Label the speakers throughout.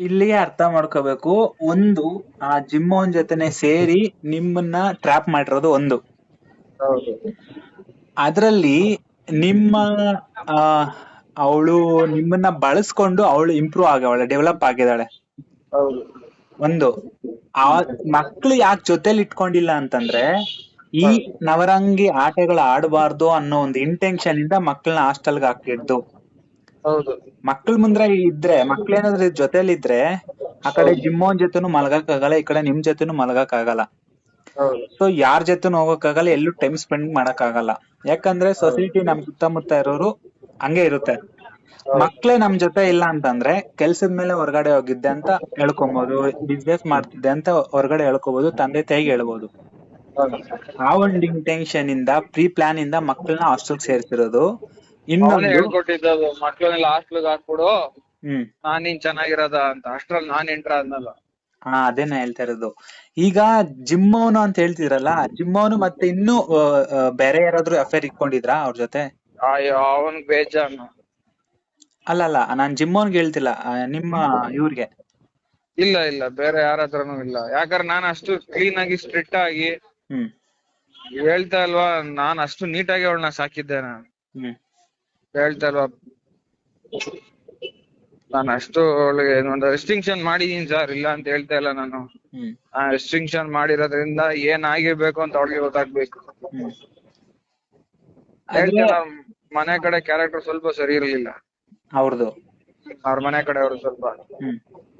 Speaker 1: ಇಲ್ಲಿಗೆ ಅರ್ಥ ಮಾಡ್ಕೋಬೇಕು. ಒಂದು ಆ ಜಿಮ್ ಅವನ್ ಜೊತೆನೆ ಸೇರಿ ನಿಮ್ಮನ್ನ ಟ್ರ್ಯಾಪ್ ಮಾಡಿರೋದು ಒಂದು.
Speaker 2: ಹೌದು.
Speaker 1: ಅದ್ರಲ್ಲಿ ನಿಮ್ಮ ಆ ಅವಳು ನಿಮ್ಮನ್ನ ಬಳಸ್ಕೊಂಡು ಅವಳು ಇಂಪ್ರೂವ್ ಆಗವಳೆ ಡೆವಲಪ್ ಆಗಿದ್ದಾಳೆ.
Speaker 2: ಹೌದು.
Speaker 1: ಒಂದು. ಆ ಮಕ್ಳು ಯಾಕೆ ಜೊತೆಲಿ ಇಟ್ಕೊಂಡಿಲ್ಲ ಅಂತಂದ್ರೆ ಈ ನವರಂಗಿ ಆಟಗಳು ಆಡಬಾರ್ದು ಅನ್ನೋ ಒಂದು ಇಂಟೆನ್ಷನ್ ಇಂದ ಮಕ್ಕಳನ್ನ ಹಾಸ್ಟೆಲ್ಗೆ ಹಾಕಿದ್ದು ಮಕ್ಳ ಮುಂದ್ರೆ ಇದ್ರೆ ಮಕ್ಳೇನಾದ್ರೂ ಜೊತೆಲಿ ಇದ್ರೆ ಆ ಕಡೆ ಜಿಮ್ಮೋನ್ ಜೊತೆನು ಮಲ್ಗಕ್ ಆಗಲ್ಲ ಈ ಕಡೆ ನಿಮ್ ಜೊತೆನು ಮಲ್ಗಕ್ ಆಗಲ್ಲ ಸೊ ಯಾರ್ ಜೊತೆನು ಹೋಗಕ್ ಆಗಲ್ಲ ಎಲ್ಲೂ ಟೈಮ್ ಸ್ಪೆಂಡ್ ಮಾಡಕ್ ಆಗಲ್ಲ ಯಾಕಂದ್ರೆ ಸೊಸೈಟಿ ನಮ್ ಸುತ್ತಮುತ್ತ ಇರೋರು ಹಂಗೆ ಇರುತ್ತೆ. ಮಕ್ಳೇ ನಮ್ ಜೊತೆ ಇಲ್ಲ ಅಂತಂದ್ರೆ ಕೆಲ್ಸದ ಮೇಲೆ ಹೊರಗಡೆ ಹೋಗಿದ್ದೆ ಅಂತ ಹೇಳ್ಕೊಬಹುದು ಬಿಸ್ನೆಸ್ ಮಾಡ್ತಿದ್ದೆ ಅಂತ ಹೊರಗಡೆ ಹೇಳ್ಕೊಬಹುದು ತಂದೆ ತಾಯಿಗೆ ಹೇಳ್ಬೋದು. ಆ ಒಂದು ಇಂಟೆನ್ಷನ್ ಇಂದ ಪ್ರೀ ಪ್ಲಾನ್ ಇಂದ ಮಕ್ಕಳನ್ನ ಹಾಸ್ಟೆಲ್ ಸೇರ್ಸಿರೋದು.
Speaker 2: ಅವನೇ
Speaker 1: ಇನ್ನೊಂದು
Speaker 2: ಹೇಳ್ಕೊಟ್ಟಿದ್ದದು ಮಕ್ಳನ್ನೆಲ್ಲ ಹಾಸ್ಟ್ಲಿಗ್ ಹಾಕ್ಬಿಡು.
Speaker 1: ಹ್ಮ್.
Speaker 2: ನಾನ್ ನೀನ್ ಚೆನ್ನಾಗಿರೋದ ಅಂತ. ಅಷ್ಟ್ರಲ್ಲಿ ನಾನ್ ಎಂಟ್ರ ಆದ್ನಲ್ಲ.
Speaker 1: ಹಾ ಅದೇ ನಾ ಹೇಳ್ತಾ ಇರೋದು. ಈಗ ಜಿಮ್ಮವನು ಅಂತ ಹೇಳ್ತಿದ್ರಲ್ಲ ಜಿಮ್ಮವನು ಮತ್ತೆ ಇನ್ನೂ ಬೇರೆ ಯಾರಾದ್ರೂ ಅಫೇರ್ ಇಟ್ಕೊಂಡಿದ್ರಾ ಅವ್ರ ಜೊತೆ?
Speaker 2: ಅಯ್ಯೋ ಅವನ್ ಬೇಜಾನು
Speaker 1: ಅಲ್ಲ ಅಲ್ಲ ನಾನ್ ಜಿಮ್ಮವನ್ಗೆ ಹೇಳ್ತಿಲ್ಲ ಆ, ನಿಮ್ಮ ಇವ್ರಿಗೆ.
Speaker 2: ಇಲ್ಲ ಇಲ್ಲ ಬೇರೆ ಯಾರ ಹತ್ರನೂ ಇಲ್ಲ. ಯಾಕಂದ್ರೆ ನಾನು ಅಷ್ಟು ಕ್ಲೀನ್ ಆಗಿ ಸ್ಟ್ರಿಕ್ಟ್ ಆಗಿ
Speaker 1: ಹ್ಮ್.
Speaker 2: ಹೇಳ್ತಾ ಇಲ್ವಾ ನಾನ್ ಅಷ್ಟು ನೀಟಾಗಿ ಅವಳನ್ನ ಸಾಕಿದ್ದೆ ನಾನು.
Speaker 1: ಹ್ಮ್.
Speaker 2: ಹೇಳ್ತಾ ಇಲ್ವಾ ನಾನು ಅಷ್ಟು ಅವಳಿಗೆ ಒಂದು ರೆಸ್ಟ್ರಿಕ್ಷನ್ ಮಾಡಿದೀನಿ ಸರ್ ಇಲ್ಲ ಅಂತ ಹೇಳ್ತಾ ಇಲ್ಲ ನಾನು. ಆ ರೆಸ್ಟ್ರಿಕ್ಷನ್ ಮಾಡಿರೋದ್ರಿಂದ ಏನ್ ಆಗಿರ್ಬೇಕು ಅಂತ ಅವಳಿಗೆ ಗೊತ್ತಾಗ್ಬೇಕು. ಮನೆ ಕಡೆ ಕ್ಯಾರೆಕ್ಟರ್ ಸ್ವಲ್ಪ ಸರಿ ಇರ್ಲಿಲ್ಲ.
Speaker 1: ಅವ್ರದ್ದು
Speaker 2: ಅವ್ರ ಮನೆ ಕಡೆ ಅವ್ರು
Speaker 1: ಸ್ವಲ್ಪ.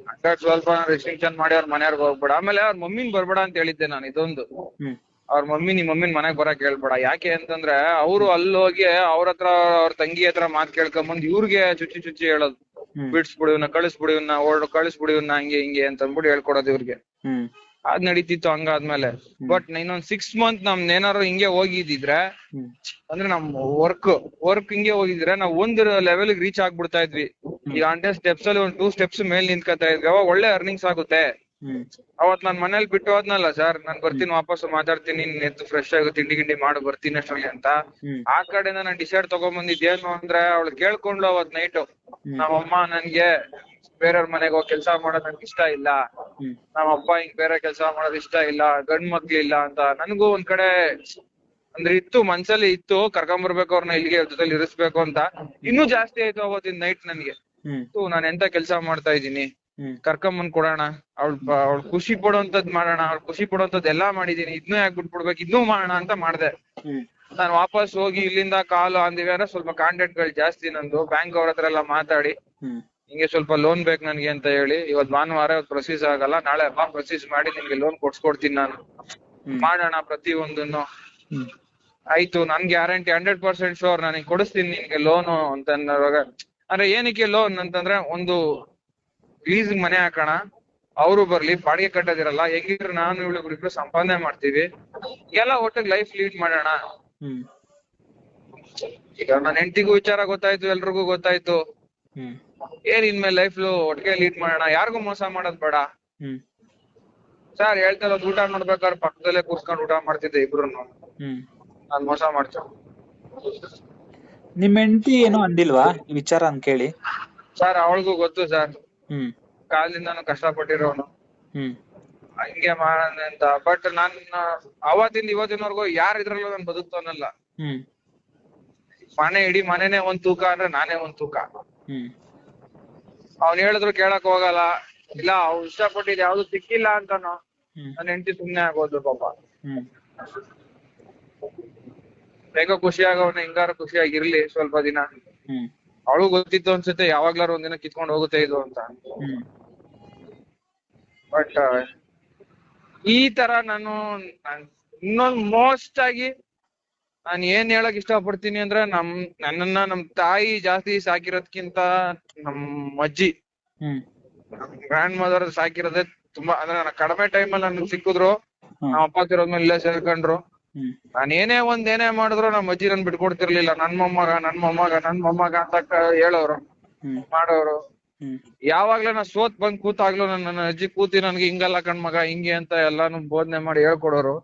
Speaker 2: ಹಂಗಾಗಿ ಸ್ವಲ್ಪ ರೆಸ್ಟ್ರಿಕ್ಷನ್ ಮಾಡಿ ಅವ್ರ ಮನೆಯವ್ರಿಗೆ ಹೋಗ್ಬೇಡ. ಆಮೇಲೆ ಅವ್ರ ಮಮ್ಮಿನ ಬರ್ಬೇಡ ಅಂತ ಹೇಳಿದ್ದೆ ನಾನು ಇದೊಂದು. ಅವ್ರ ಮಮ್ಮಿ ನಿಮ್ ಮಮ್ಮಿನ್ ಮನೆಗ್ ಬರಕ್ ಹೇಳ್ಬೇಡ. ಯಾಕೆ ಅಂತಂದ್ರೆ ಅವ್ರು ಅಲ್ಲಿ ಹೋಗಿ ಅವ್ರ ಹತ್ರ ಅವ್ರ ತಂಗಿ ಹತ್ರ ಮಾತ್ ಕೇಳ್ಕೊಂಬಂದ್ ಇವ್ರಿಗೆ ಚುಚ್ಚಿ ಚುಚ್ಚಿ ಹೇಳೋದು.
Speaker 1: ಬಿಡ್ಸ್
Speaker 2: ಬಿಡ್ಸ್ಬಿಡು ಇವ್ನ ಕಳಿಸ್ಬಿಡು ಇವ್ನ ಓಡ್ ಕಳಿಸ್ಬಿಡು ಇವ್ನ ಹಂಗೆ ಹಿಂಗೆ ಅಂತ ಅಂದ್ಬಿಟ್ಟು ಹೇಳ್ಕೊಡೋದು ಇವ್ರಿಗೆ. ಅದ್ ನಡೀತಿತ್ತು ಹಂಗಾದ್ಮೇಲೆ. ಬಟ್ ಇನ್ನೊಂದ್ ಸಿಕ್ಸ್ ಮಂತ್ ನಮ್ ಏನಾರು ಹಿಂಗೆ ಹೋಗಿದಿದ್ರೆ ಅಂದ್ರೆ ನಮ್ ವರ್ಕ್ ವರ್ಕ್ ಹಿಂಗೆ ಹೋಗಿದ್ರೆ ನಾವ್ ಒಂದ್ ಲೆವೆಲ್ ರೀಚ್ ಆಗ್ಬಿಡ್ತಾ ಇದ್ವಿ. ಈಗ ಅಂದ್ರೆ ಸ್ಟೆಪ್ಸ್ ಅಲ್ಲಿ ಒಂದ್ ಟೂ ಸ್ಟೆಪ್ಸ್ ಮೇಲ್ ನಿಂತ್ಕೊತಾ ಇದ್ವಿ. ಅವಾಗ ಒಳ್ಳೆ ಅರ್ನಿಂಗ್ಸ್ ಆಗುತ್ತೆ. ಅವತ್ ನಾನ್ ಮನೇಲಿ ಬಿಟ್ಟು ಹೋದ್ನಲ್ಲ ಸರ್ ನಾನ್ ಬರ್ತೀನಿ ವಾಪಸ್ ಮಾತಾಡ್ತೀನಿ ನೀನ್ ಎದ್ದು ಫ್ರೆಶ್ ಆಗಿ ತಿಂಡಿ ಗಿಂಡಿ ಮಾಡು ಬರ್ತೀನಿ ಅಷ್ಟ್ರಲ್ಲಿ ಅಂತ. ಆ ಕಡೆಯಿಂದ ನಾನ್ ಡಿಸೈಡ್ ಏನು ಅಂದ್ರೆ ಅವಳು ಕೇಳ್ಕೊಂಡ್ಲು ಅವತ್ ನೈಟ್
Speaker 1: ನಮ್
Speaker 2: ನಮ್ಮಮ್ಮ ನನ್ಗೆ ಬೇರೆಯವ್ರ ಮನೆಗೆ ಹೋಗಿ ಕೆಲಸ ಮಾಡೋದ್ ನನ್ಗೆ ಇಷ್ಟ ಇಲ್ಲ.
Speaker 1: ನಮ್
Speaker 2: ನಮ್ಮ ಅಪ್ಪ ಹಿಂಗ್ ಬೇರೆ ಕೆಲಸ ಮಾಡೋದ್ ಇಷ್ಟ ಇಲ್ಲ ಗಂಡ್ ಮಕ್ಳಿಲ್ಲ ಅಂತ. ನನಗೂ ಒಂದ್ ಕಡೆ ಅಂದ್ರೆ ಇತ್ತು ಮನ್ಸಲ್ಲಿ ಇತ್ತು ಕರ್ಕೊಂಬರ್ಬೇಕು ಅವ್ರನ್ನ ಇಲ್ಲಿಗೆ ಜೊತೆಲಿ ಇರಿಸ್ಬೇಕು ಅಂತ. ಇನ್ನೂ ಜಾಸ್ತಿ ಆಯ್ತು ಅವತ್ತಿನ ನೈಟ್ ನನ್ಗೆ. ನಾನು ಎಂತ ಕೆಲಸ ಮಾಡ್ತಾ
Speaker 1: ಹ್ಮ್
Speaker 2: ಕರ್ಕೊಂಬಂದ್ ಕೊಡೋಣ. ಅವ್ಳ ಅವ್ಳ ಖುಷಿ ಪಡೋಂತದ್ ಮಾಡೋಣ ಅವ್ಳ ಖುಷಿ ಪಡೋಂತದ್ ಎಲ್ಲಾ ಮಾಡಿದೀನಿ. ಇದ್ನೂ ಯಾಕೆ ಬಿಟ್ಬಿಡ್ಬೇಕು? ಇದ್ನೂ ಮಾಡೋಣ ಅಂತ ಮಾಡ್ದೆ. ನಾನ್ ವಾಪಸ್ ಹೋಗಿ ಇಲ್ಲಿಂದ ಕಾಲು ಅಂದಿವ್ಯಾರ ಅಂದ್ರೆ ಸ್ವಲ್ಪ ಕಾಂಟ್ಯಾಕ್ಟ್ಗಳು ಜಾಸ್ತಿ ನಂದು. ಬ್ಯಾಂಕ್ ಅವ್ರ ಹತ್ರ ಎಲ್ಲ ಮಾತಾಡಿ. ಹಿಂಗೆ ಸ್ವಲ್ಪ ಲೋನ್ ಬೇಕು ನನ್ಗೆ ಅಂತ ಹೇಳಿ. ಇವತ್ ಭಾನುವಾರ ಇವತ್ ಪ್ರೊಸೀಸ್ ಆಗಲ್ಲ. ನಾಳೆ ಬಾ ಪ್ರೊಸೀಸ್ ಮಾಡಿ ನಿಮ್ಗೆ ಲೋನ್ ಕೊಡ್ಸ್ಕೊಡ್ತೀನಿ ನಾನು. ಮಾಡೋಣ ಪ್ರತಿ ಒಂದನ್ನು ಆಯ್ತು ನನ್ ಗ್ಯಾರಂಟಿ ಹಂಡ್ರೆಡ್ ಪರ್ಸೆಂಟ್ ಶೋರ್ ನನಗೆ ಕೊಡಿಸ್ತೀನಿ ನಿನ್ಗೆ ಲೋನು ಅಂತ ಅಂದ್ರೆ ಏನಕ್ಕೆ ಲೋನ್ ಅಂತಂದ್ರೆ ಒಂದು ಲೀಸ್ ಮನೆ ಹಾಕೋಣ. ಅವರು ಬರ್ಲಿ ಬಾಡಿಗೆ ಕಟ್ಟೋದಿರಲ್ಲ ಹೆಂಗಿದ್ರು ನಾನು ಇವಳು ಇಬ್ರು ಸಂಪಾದನೆ ಮಾಡ್ತೀವಿ. ಎಲ್ಲ ಒಟ್ಟಿಗೆ ಲೈಫ್ ಲೀಡ್ ಮಾಡೋಣ. ಈಗ ನನ್ನ ಹೆಂಡತಿಗೂ ವಿಚಾರ ಗೊತ್ತಾಯ್ತು ಎಲ್ರಿಗೂ ಗೊತ್ತಾಯ್ತು. ಏನ್ ಇನ್ಮೇಲೆ ಲೈಫ್ ಒಟ್ಟಿಗೆ ಲೀಡ್ ಮಾಡೋಣ? ಯಾರಿಗೂ ಮೋಸ ಮಾಡೋದ್ ಬೇಡ.
Speaker 1: ಹ್ಮ್.
Speaker 2: ಸರ್ ಹೇಳ್ತಾ ಇರೋದು ಊಟ ನೋಡ್ಬೇಕಾದ್ರೆ ಪಕ್ಕದಲ್ಲೇ ಕೂರ್ಸ್ಕೊಂಡು ಊಟ ಮಾಡ್ತಿದ್ದೆ ಇಬ್ರು ನಾನು ಮೋಸ ಮಾಡ್ತೇವೆ
Speaker 1: ನಿಮ್ ಹೆಂಡತಿ ಏನು ಅಂದಿಲ್ವಾ? ಈ ವಿಚಾರ ಅಂತ ಕೇಳಿ.
Speaker 2: ಸರ್ ಅವಳಿಗೂ ಗೊತ್ತು ಸರ್.
Speaker 1: ಹ್ಮ್.
Speaker 2: ಕಷ್ಟ ಪಟ್ಟಿರೋನು
Speaker 1: ಹ್ಮ್.
Speaker 2: ಹಿಂಗೆ ಮಾಡೋಣ ಅಂತ. ಬಟ್ ನಾನ್ ಅವತ್ತಿಂದ ಇವತ್ತಿನವರೆಗೂ ಯಾರಿದ್ರಲ್ಲೂ ನಾನು ಬದುಕ್ತವನಲ್ಲ.
Speaker 1: ಹ್ಮ್.
Speaker 2: ಮನೆ ಇಡೀ ಮನೆನೇ ಒಂದ್ ತೂಕ ಅಂದ್ರೆ ನಾನೇ ಒಂದ್ ತೂಕ.
Speaker 1: ಹ್ಮ್.
Speaker 2: ಅವ್ನ್ ಹೇಳಿದ್ರು ಕೇಳಕ್ ಹೋಗಲ್ಲ. ಇಲ್ಲ ಅವ್ರು ಇಷ್ಟಪಟ್ಟಿದ್ ಯಾವ್ದು ಸಿಕ್ಕಿಲ್ಲ ಅಂತಾನು. ನನ್ನ ಹೆಂಡತಿ ಸುಮ್ನೆ ಆಗೋದು ಪಾಪ.
Speaker 1: ಹ್ಮ್.
Speaker 2: ಹೇಗೋ ಖುಷಿ ಆಗೋನ ಹಿಂಗಾರು ಖುಷಿಯಾಗಿರ್ಲಿ ಸ್ವಲ್ಪ ದಿನ.
Speaker 1: ಹ್ಮ್.
Speaker 2: ಅವಳು ಗೊತ್ತಿತ್ತು ಅನ್ಸುತ್ತೆ ಯಾವಾಗ್ಲಾರು ಒಂದಿನ ಕಿತ್ಕೊಂಡು ಹೋಗುತ್ತೆ ಇದು ಅಂತ. ಬಟ್ ಈ ತರ ನಾನು ನಾನ್ ಇನ್ನೊಂದ್ ಮೋಸ್ಟ್ ಆಗಿ ನಾನು ಏನ್ ಹೇಳಕ್ ಇಷ್ಟಪಡ್ತೀನಿ ಅಂದ್ರೆ ನಮ್ ನನ್ನನ್ನ ನಮ್ ತಾಯಿ ಜಾಸ್ತಿ ಸಾಕಿರೋದ್ಕಿಂತ ನಮ್ ಅಜ್ಜಿ.
Speaker 1: ನಮ್
Speaker 2: ಗ್ರ್ಯಾಂಡ್ ಮದರ್ ಸಾಕಿರೋದೇ ತುಂಬಾ ಅಂದ್ರೆ ಕಡಿಮೆ ಟೈಮ್ ಅಲ್ಲಿ ನನ್ಗೆ ಸಿಕ್ಕಿದ್ರು. ನಮ್ಮ ಅಪ್ಪ ತಿರೋದ್ಮೇಲೆ ಇಲ್ಲೇ ಸೇರ್ಕೊಂಡ್ರು.
Speaker 1: ಹ್ಮ್.
Speaker 2: ನಾನ್ ಏನೇ ಒಂದ್ ಏನೇ ಮಾಡಿದ್ರು ನಮ್ಮ ಅಜ್ಜಿ ನನ್ ಬಿಟ್ಕೊಡ್ತಿರ್ಲಿಲ್ಲ. ನನ್ ಮೊಮ್ಮಗ ನನ್ ಮೊಮ್ಮಗ ನನ್ ಮೊಮ್ಮಗ ಅಂತ ಕ- ಹೇಳೋರು. ಮಾಡೋರು. ಯಾವಾಗ್ಲೂ ನಾ ಸೋತ್ ಬಂದ್ ಕೂತಾಗ್ಲೂ ನನ್ನ ನನ್ನ ಅಜ್ಜಿ ಕೂತಿ ನನ್ಗೆ ಹಿಂಗಲ್ಲ ಕಣ್ ಮಗ ಹಿಂಗೆ ಅಂತ ಎಲ್ಲಾನು ಬೋಧನೆ ಮಾಡಿ ಹೇಳ್ಕೊಡೋರು.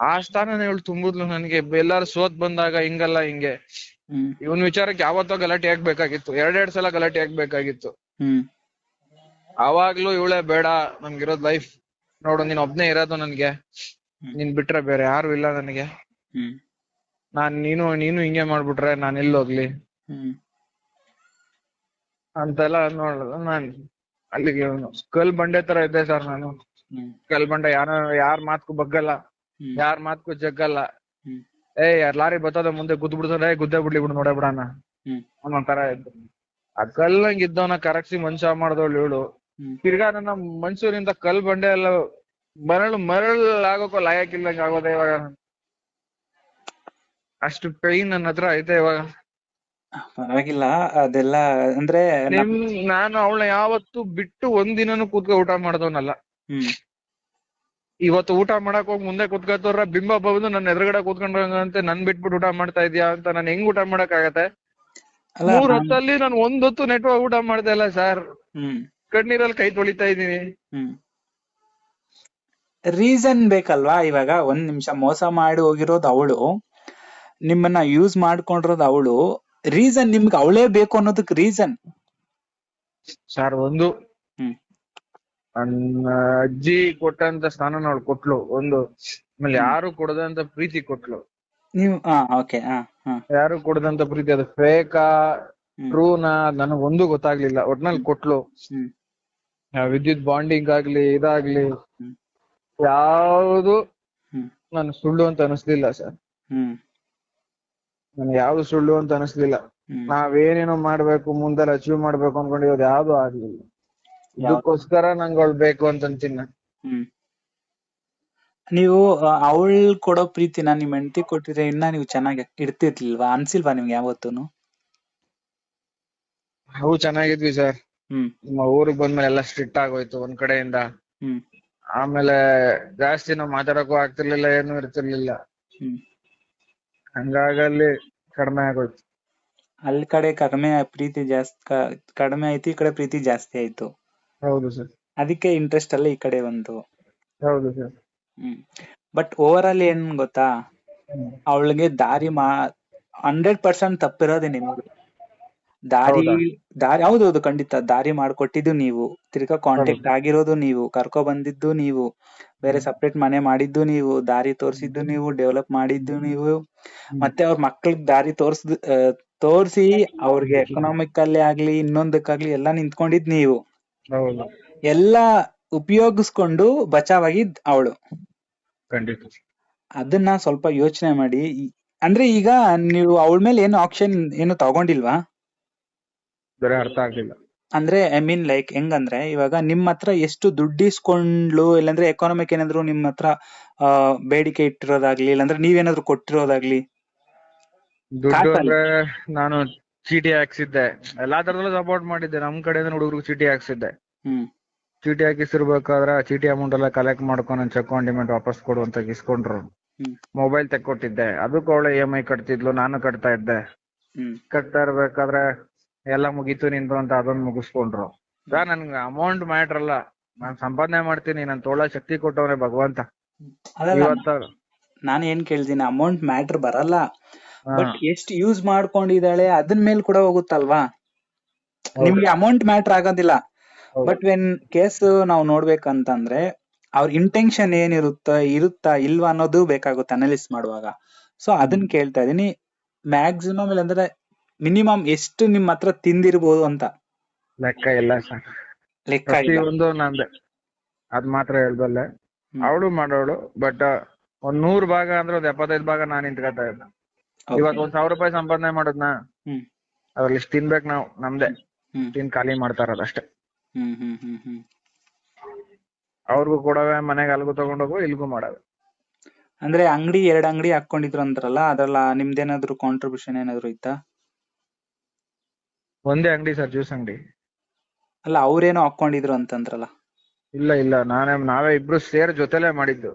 Speaker 2: ಆ ಸ್ಥಾನನ ಇವಳು ತುಂಬುದ್ಲು ನನ್ಗೆ. ಎಲ್ಲಾರು ಸೋತ್ ಬಂದಾಗ ಹಿಂಗಲ್ಲ ಹಿಂಗೆ. ಇವನ್ ವಿಚಾರಕ್ಕೆ ಯಾವತ್ತೋ ಗಲಾಟೆ ಆಗ್ಬೇಕಾಗಿತ್ತು. ಎರಡೆರಡ್ ಸಲ ಗಲಾಟೆ ಆಗ್ಬೇಕಾಗಿತ್ತು. ಅವಾಗ್ಲೂ ಇವಳೇ ಬೇಡ ನನ್ಗಿರೋದ್ ಲೈಫ್ ನೋಡು ನೀನ್ ಒಬ್ನೇ ಇರೋದು ನನ್ಗೆ. ನೀನ್ ಬಿಟ್ರೆ ಬೇರೆ ಯಾರು ಇಲ್ಲ ನನಗೆ. ನಾನ್ ನೀನು ನೀನು ಹಿಂಗೆ ಮಾಡ್ಬಿಟ್ರೆ ನಾನ್ ಎಲ್ಲಿ ಹೋಗ್ಲಿ?
Speaker 1: ಹ್ಮ್.
Speaker 2: ಅಂತೆಲ್ಲ ನೋಡಲ್ಲ ನಾನ್ ಅಲ್ಲಿಗೆ ಕಲ್ ಬಂಡೆ ತರ ಇದ್ದೆ ಸರ್ ನಾನು. ಕಲ್ ಬಂಡೆ ಯಾರ ಯಾರ್ ಮಾತ್ಕು ಬಗ್ಗಲ್ಲ. ಯಾರ ಮಾತ್ಕು ಜಗ್ಗಲ್ಲ. ಏ ಯಾರ ಲಾರಿ ಬತ್ತದ ಮುಂದೆ ಗುದ್ದು ಬಿಡ್ತಾರೆ ಗುದ್ದೆ ಬಿಡ್ಲಿ ಬಿಡು ನೋಡೇ ಬಿಡಣ. ಅನ್ನೋ ತರ ಇದ್ದು. ಆ ಕಲ್ಲಂಗ್ ಇದ್ದವನ ಕರಗ್ಸಿ ಮನುಷ್ಯ ಮಾಡ್ದವಳು ಇವಳು. ತಿರ್ಗಾ ನನ್ನ ಮನ್ಸೂರಿಂದ ಕಲ್ ಬಂಡೆ ಎಲ್ಲ ಮರಳು ಮರಳು ಆಗೋಕೋ ಲಾಯಕ್ಕಿಲ್ಲಂಗ ಆಗೋದೆ ಇವಾಗ. ಅಷ್ಟು ಪೈನ್ ನನ್ನ ಹತ್ರ ಐತೆ ಇವಾಗ.
Speaker 1: ಪರವಾಗಿಲ್ಲ ಅದೆಲ್ಲ ಅಂದ್ರೆ ನಿಮ್
Speaker 2: ನಾನು ಅವಳ ಯಾವತ್ತು ಬಿಟ್ಟು ಒಂದಿನನು ಕೂತ್ಕೊ ಊಟ ಮಾಡ್ದವನಲ್ಲ. ಇವತ್ತು ಊಟ ಮಾಡಕ್ ಹೋಗಿ ಮುಂದೆ ಕುತ್ಕೋತವ್ರ ಬಿಂಬ ಬಂದು ನನ್ನ ಎದುರುಗಡೆ ಕೂತ್ಕೊಂಡ್ರಂತೆ ನನ್ ಬಿಟ್ಬಿಟ್ಟು ಊಟ ಮಾಡ್ತಾ ಇದೀಯಾ ಅಂತ ನಾನು ಹೆಂಗ್ ಊಟ ಮಾಡಕ್ ಆಗತ್ತೆ ಮೂರ್ ಹೊತ್ತಲ್ಲಿ ನಾನು ಒಂದ್ ಹೊತ್ತು ನೆಟ್ವರ್ಕ್ ಊಟ ಮಾಡ್ದೆ ಇಲ್ಲ ಸರ್ ಕಣ್ಣೀರಲ್ಲಿ ಕೈ ತೊಳಿತಾ ಇದೀನಿ
Speaker 1: ರೀಸನ್ ಬೇಕಲ್ವಾ? ಇವಾಗ ಒಂದ್ ನಿಮಿಷ ಮೋಸ ಮಾಡಿ ಹೋಗಿರೋದು ಅವಳು ನಿಮ್ಮನ್ನ ಯೂಸ್ ಮಾಡ್ಕೊಂಡಿರೋದು ಅವಳು ರೀಸನ್ ನಿಮ್ಗೆ ಅವಳೇ ಬೇಕು ಅನ್ನೋದಕ್ ರೀಸನ್
Speaker 2: ಸರ್ ಒಂದು
Speaker 1: ಹ್ಮ್.
Speaker 2: ನನ್ನ ಅಜ್ಜಿ ಕೊಟ್ಟಂತ ಸ್ಥಾನನ ಅವಳು ಕೊಟ್ಲು ಒಂದು ಆಮೇಲೆ ಯಾರು ಕೊಡದಂತ ಪ್ರೀತಿ ಕೊಟ್ಲು.
Speaker 1: ನೀವು ಹಾ ಓಕೆ ಹಾ ಹಾ.
Speaker 2: ಯಾರು ಕೊಡದಂತ ಪ್ರೀತಿ ಅದು ಫೇಕಾ
Speaker 1: ಹ್ಮ್.
Speaker 2: ಟ್ರೂನಾ ನನಗ್ ಒಂದು ಗೊತ್ತಾಗ್ಲಿಲ್ಲ ಒಟ್ನಲ್ಲಿ ಕೊಟ್ಲು.
Speaker 1: ಹ್ಮ್.
Speaker 2: ಆ ವಿದ್ಯುತ್ ಬಾಂಡಿಂಗ್ ಆಗ್ಲಿ ಇದಾಗ್ಲಿ.
Speaker 1: ಹ್ಮ್.
Speaker 2: ಯಾವುದು ನಾನು ಸುಳ್ಳು ಅಂತ ಅನಿಸ್ಲಿಲ್ಲ ಸರ್.
Speaker 1: ಹ್ಮ್.
Speaker 2: ನನ್ ಯಾವ್ದು ಸುಳ್ಳು ಅಂತ ಅನಿಸ್ಲಿಲ್ಲ.
Speaker 1: ನಾವು
Speaker 2: ನಾವೇನೇನೋ ಮಾಡ್ಬೇಕು ಮುಂದೆ ಅಚೀವ್ ಮಾಡ್ಬೇಕು ಅನ್ಕೊಂಡಿರೋದು ಯಾವ್ದು ಆಗ್ಲಿಲ್ಲ. ಇದಕ್ಕೋಸ್ಕರ ನಂಗೆ ಅವಳು ಬೇಕು ಅಂತ ಅಂತೀನಿ
Speaker 1: ನೀವು ಅವಳು ಕೊಡೋ ಪ್ರೀತಿನ ನಿಮ್ ಹೆಂಡತಿ ಕೊಟ್ಟಿದ್ರೆ ಇನ್ನ ನೀವು ಚೆನ್ನಾಗಿ ಇರ್ತಿರ್ಲಿಲ್ವಾ? ಅನ್ಸಿಲ್ವಾ ನಿಮ್ಗೆ ಯಾವತ್ತೂನು?
Speaker 2: ನಾವು ಚೆನ್ನಾಗಿದ್ವಿ ಸರ್.
Speaker 1: ಹ್ಮ್.
Speaker 2: ನಮ್ಮ ಊರಿಗೆ ಬಂದ್ಮೇಲೆ ಎಲ್ಲ ಸ್ಟ್ರಿಕ್ಟ್ ಆಗೋಯ್ತು ಒಂದ್ ಕಡೆಯಿಂದ.
Speaker 1: ಹ್ಮ್.
Speaker 2: ಆಮೇಲೆ ಜಾಸ್ತಿ ನಾವು ಮಾತಾಡಕ್ಕೂ ಆಗ್ತಿರ್ಲಿಲ್ಲ ಏನು ಇರ್ತಿರ್ಲಿಲ್ಲ.
Speaker 1: ಹ್ಮ್.
Speaker 2: ಹಂಗಾಗಲ್ಲಿ ಕಡಿಮೆ ಆಗೋಯ್ತು.
Speaker 1: ಅಲ್ಲಿ ಕಡೆ ಕಡಿಮೆ ಪ್ರೀತಿ ಜಾಸ್ತಿ ಕಡಿಮೆ ಆಯ್ತು ಈ ಕಡೆ ಪ್ರೀತಿ ಜಾಸ್ತಿ ಆಯ್ತು.
Speaker 2: ಹೌದು ಸರ್.
Speaker 1: ಅದಕ್ಕೆ ಇಂಟ್ರೆಸ್ಟ್ ಅಲ್ಲ ಈ ಕಡೆ ಬಂತು
Speaker 2: ಹೌದು ಸರ್.
Speaker 1: ಹ್ಮ್. ಬಟ್ ಓವರ್ ಆಲ್ ಏನ್ ಗೊತ್ತಾ? ಅವಳಿಗೆ ದಾರಿ ಮಾ ಹಂಡ್ರೆಡ್ ಪರ್ಸೆಂಟ್ ತಪ್ಪಿರೋದೇ ನಿಮ್ಗೆ. ದಾರಿ ದಾರಿ ಹೌದೌದು ಖಂಡಿತ. ದಾರಿ ಮಾಡ್ಕೊಟ್ಟಿದ್ದು ನೀವು. ತಿರ್ಗಾ ಕಾಂಟ್ಯಾಕ್ಟ್ ಆಗಿರೋದು ನೀವು. ಕರ್ಕೊ ಬಂದಿದ್ದು ನೀವು. ಬೇರೆ ಸಪ್ರೇಟ್ ಮನೆ ಮಾಡಿದ್ದು ನೀವು. ದಾರಿ ತೋರಿಸಿದ್ದು ನೀವು. ಡೆವಲಪ್ ಮಾಡಿದ್ದು ನೀವು. ಮತ್ತೆ ಅವ್ರ ಮಕ್ಳಿಗೆ ದಾರಿ ತೋರ್ಸ್ ತೋರ್ಸಿ ಅವ್ರಿಗೆ ಎಕನಾಮಿಕ್ ಅಲ್ಲಿ ಆಗ್ಲಿ ಇನ್ನೊಂದಕ್ಕಾಗ್ಲಿ ಎಲ್ಲಾ ನಿಂತ್ಕೊಂಡಿದ್ ನೀವು.
Speaker 2: ಹೌದು.
Speaker 1: ಎಲ್ಲಾ ಉಪಯೋಗಿಸ್ಕೊಂಡು ಬಚಾವಾಗಿದ್ ಅವಳು.
Speaker 2: ಖಂಡಿತ.
Speaker 1: ಅದನ್ನ ಸ್ವಲ್ಪ ಯೋಚನೆ ಮಾಡಿ. ಅಂದ್ರೆ ಈಗ ನೀವು ಅವಳ ಮೇಲೆ ಏನು ಆಪ್ಷನ್ ಏನು ತಗೊಂಡಿಲ್ವಾ?
Speaker 2: ಬೇರೆ ಅರ್ಥ ಆಗ್ಲಿಲ್ಲ.
Speaker 1: ಅಂದ್ರೆ ಐ ಮೀನ್ ಲೈಕ್ ಹೆಂಗಂದ್ರೆ ಇವಾಗ ನಿಮ್ ಹತ್ರ ಎಷ್ಟು ದುಡ್ಡು ಇಸ್ಕೊಂಡ್ಲು ಇಲ್ಲಾಂದ್ರೆ ಎಕಾನಮಿಕ್ ಏನಾದ್ರು ನಿಮ್ ಹತ್ರ ಆ, ಬೇಡಿಕೆ ಇಟ್ಟಿರೋದಾಗ್ಲಿ ಇಲ್ಲಾಂದ್ರೆ ನೀವೇನಾದ್ರು ಕೊಟ್ಟಿರೋದಾಗ್ಲಿ?
Speaker 2: ದುಡ್ಡು ಅಂದ್ರೆ ನಾನು ಚೀಟಿ ಹಾಕ್ಸಿದ್ದೆ. ಎಲ್ಲಾ ತರದಲ್ಲೂ ಸಪೋರ್ಟ್ ಮಾಡಿದ್ದೆ. ನಮ್ ಕಡೆಯಿಂದ ಹುಡುಗರು ಚೀಟಿ ಹಾಕ್ಸಿದ್ದೆ. ಚೀಟಿ ಹಾಕಿಸಿರ್ಬೇಕಾದ್ರೆ ಚೀಟಿ ಅಮೌಂಟ್ ಎಲ್ಲ ಕಲೆಕ್ಟ್ ಮಾಡ್ಕೊಂಡು ನನ್ನ ಚೆಕ್ ಡಿಮೆಂಟ್ ವಾಪಸ್ ಕೊಡು ಅಂತ ಇಸ್ಕೊಂಡ್ರು. ಮೊಬೈಲ್ ತೆಕ್ಕೊಟ್ಟಿದ್ದೆ. ಅದಕ್ಕೂ ಅವಳೆ ಇ ಎಂ ಐ ಕಟ್ತಿದ್ಲು. ನಾನು ಕಟ್ತಾ ಇದ್ದೆ. ಕಟ್ತಾ ಇರ್ಬೇಕಾದ್ರೆ ಎಲ್ಲ ಮುಗೀತು ನಿಂದು ಅಂತ ಅದೊಂದ್ ಮುಗಿಸ್ಕೊಂಡ್ರು. ಸರ್ ನನ್ಗೆ ಅಮೌಂಟ್ ಮ್ಯಾಟ್ರ್ ಅಲ್ಲ ನಾನ್ ಸಂಪಾದನೆ ಮಾಡ್ತೀನಿ ನನ್ ತೋಳ ಶಕ್ತಿ ಕೊಟ್ಟವ್ರೆ ಭಗವಂತ. ಇವತ್ತ
Speaker 1: ನಾನು ಏನ್ ಕೇಳ್ತೀನಿ ಅಮೌಂಟ್ ಮ್ಯಾಟ್ರ್ ಬರಲ್ಲ. ಬಟ್ ಎಷ್ಟು ಯೂಸ್ ಮಾಡ್ಕೊಂಡಿದ್ದಾಳೆ ಅದನ್ ಮೇಲ್ ಕೂಡ ಹೋಗುತ್ತಲ್ವಾ? ನಿಮ್ಗೆ ಅಮೌಂಟ್ ಮ್ಯಾಟ್ರ್ ಆಗೋದಿಲ್ಲ. ಬಟ್ ವೆನ್ ಕೇಸ್ ನಾವು ನೋಡ್ಬೇಕಂತಂದ್ರೆ ಅವ್ರ ಇಂಟೆನ್ಷನ್ ಏನಿರುತ್ತ ಇರುತ್ತಾ ಇಲ್ವಾ ಅನ್ನೋದು ಬೇಕಾಗುತ್ತೆ ಅನಲಿಸ್ ಮಾಡುವಾಗ. ಸೊ ಅದನ್ನ ಕೇಳ್ತಾ ಇದೀನಿ ಮ್ಯಾಕ್ಸಿಮಮ್ ಇಲ್ಲಾಂದ್ರೆ ಮಿನಿಮಮ್ ಎಷ್ಟು ನಿಮ್ಮ ಹತ್ರ ತಿಂದಿರ್ಬೋದು ಅಂತ?
Speaker 2: ಲೆಕ್ಕ ಇಲ್ಲ ಸರ್.
Speaker 1: ಲೆಕ್ಕ ಇಲ್ಲ.
Speaker 2: ಪ್ರತಿಯೊಂದು ನಂದೆ. ಅದ್ ಮಾತ್ರ ಹೇಳ್ಬಲ್ಲೆ.
Speaker 1: ಹ್ಮ್.
Speaker 2: ಅವಳು ಮಾಡೋಳು ಬಟ್ ಒಂದ್ ನೂರ್ ಭಾಗ ಅಂದ್ರೆ ಒಂದ್ ಎಪ್ಪತ್ತೈದು ಭಾಗ ನಾನ್ ನಿಂತ್ಕೊತಾ ಇದ್ದ.
Speaker 1: Okay.
Speaker 2: ಒಂದ್ ಸಾವಿರ ರೂಪಾಯಿ ಸಂಪಾದನೆ ಮಾಡೋದ್ನ?
Speaker 1: ಹ್ಮ್.
Speaker 2: ಅದ್ರಲ್ಲಿ ಇಷ್ಟ್ ತಿನ್ಬೇಕು ನಾವು ನಮ್ದೆ.
Speaker 1: ಹ್ಮ್.
Speaker 2: ತಿನ್ ಖಾಲಿ ಮಾಡ್ತಾ ಇರೋದು ಅಷ್ಟೇ
Speaker 1: ಹ್ಮ್ ಹ್ಮ್ ಹ್ಮ್ ಹ್ಮ್.
Speaker 2: ಅವ್ರಿಗೂ ಕೊಡವೆ ಮನೆಗೆ ಅಲ್ಗೂ ತಗೊಂಡೋಗು ಇಲ್ಗೂ ಮಾಡವೆ.
Speaker 1: ಅಂದ್ರೆ ಅಂಗಡಿ ಎರಡ್ ಅಂಗಡಿ ಹಾಕೊಂಡಿದ್ರು ಅಂತಾರಲ್ಲ ಅದ್ರಲ್ಲ ನಿಮ್ದೇನಾದ್ರು ಕಾಂಟ್ರಿಬ್ಯೂಷನ್ ಏನಾದ್ರು ಇತ್ತಾ?
Speaker 2: ಒಂದೇ ಅಂಗಡಿ ಸರ್ ಜ್ಯೂಸ್ ಅಂಗಡಿ.
Speaker 1: ಅಲ್ಲ ಅವ್ರೇನೋ ಹಾಕೊಂಡಿದ್ರು ಅಂತಂದ್ರಲ್ಲ?
Speaker 2: ಇಲ್ಲ ಇಲ್ಲ ನಾನೇ ನಾವೇ ಇಬ್ರು ಸೇರ್ ಜೊತೆಲೆ ಮಾಡಿದ್ದು.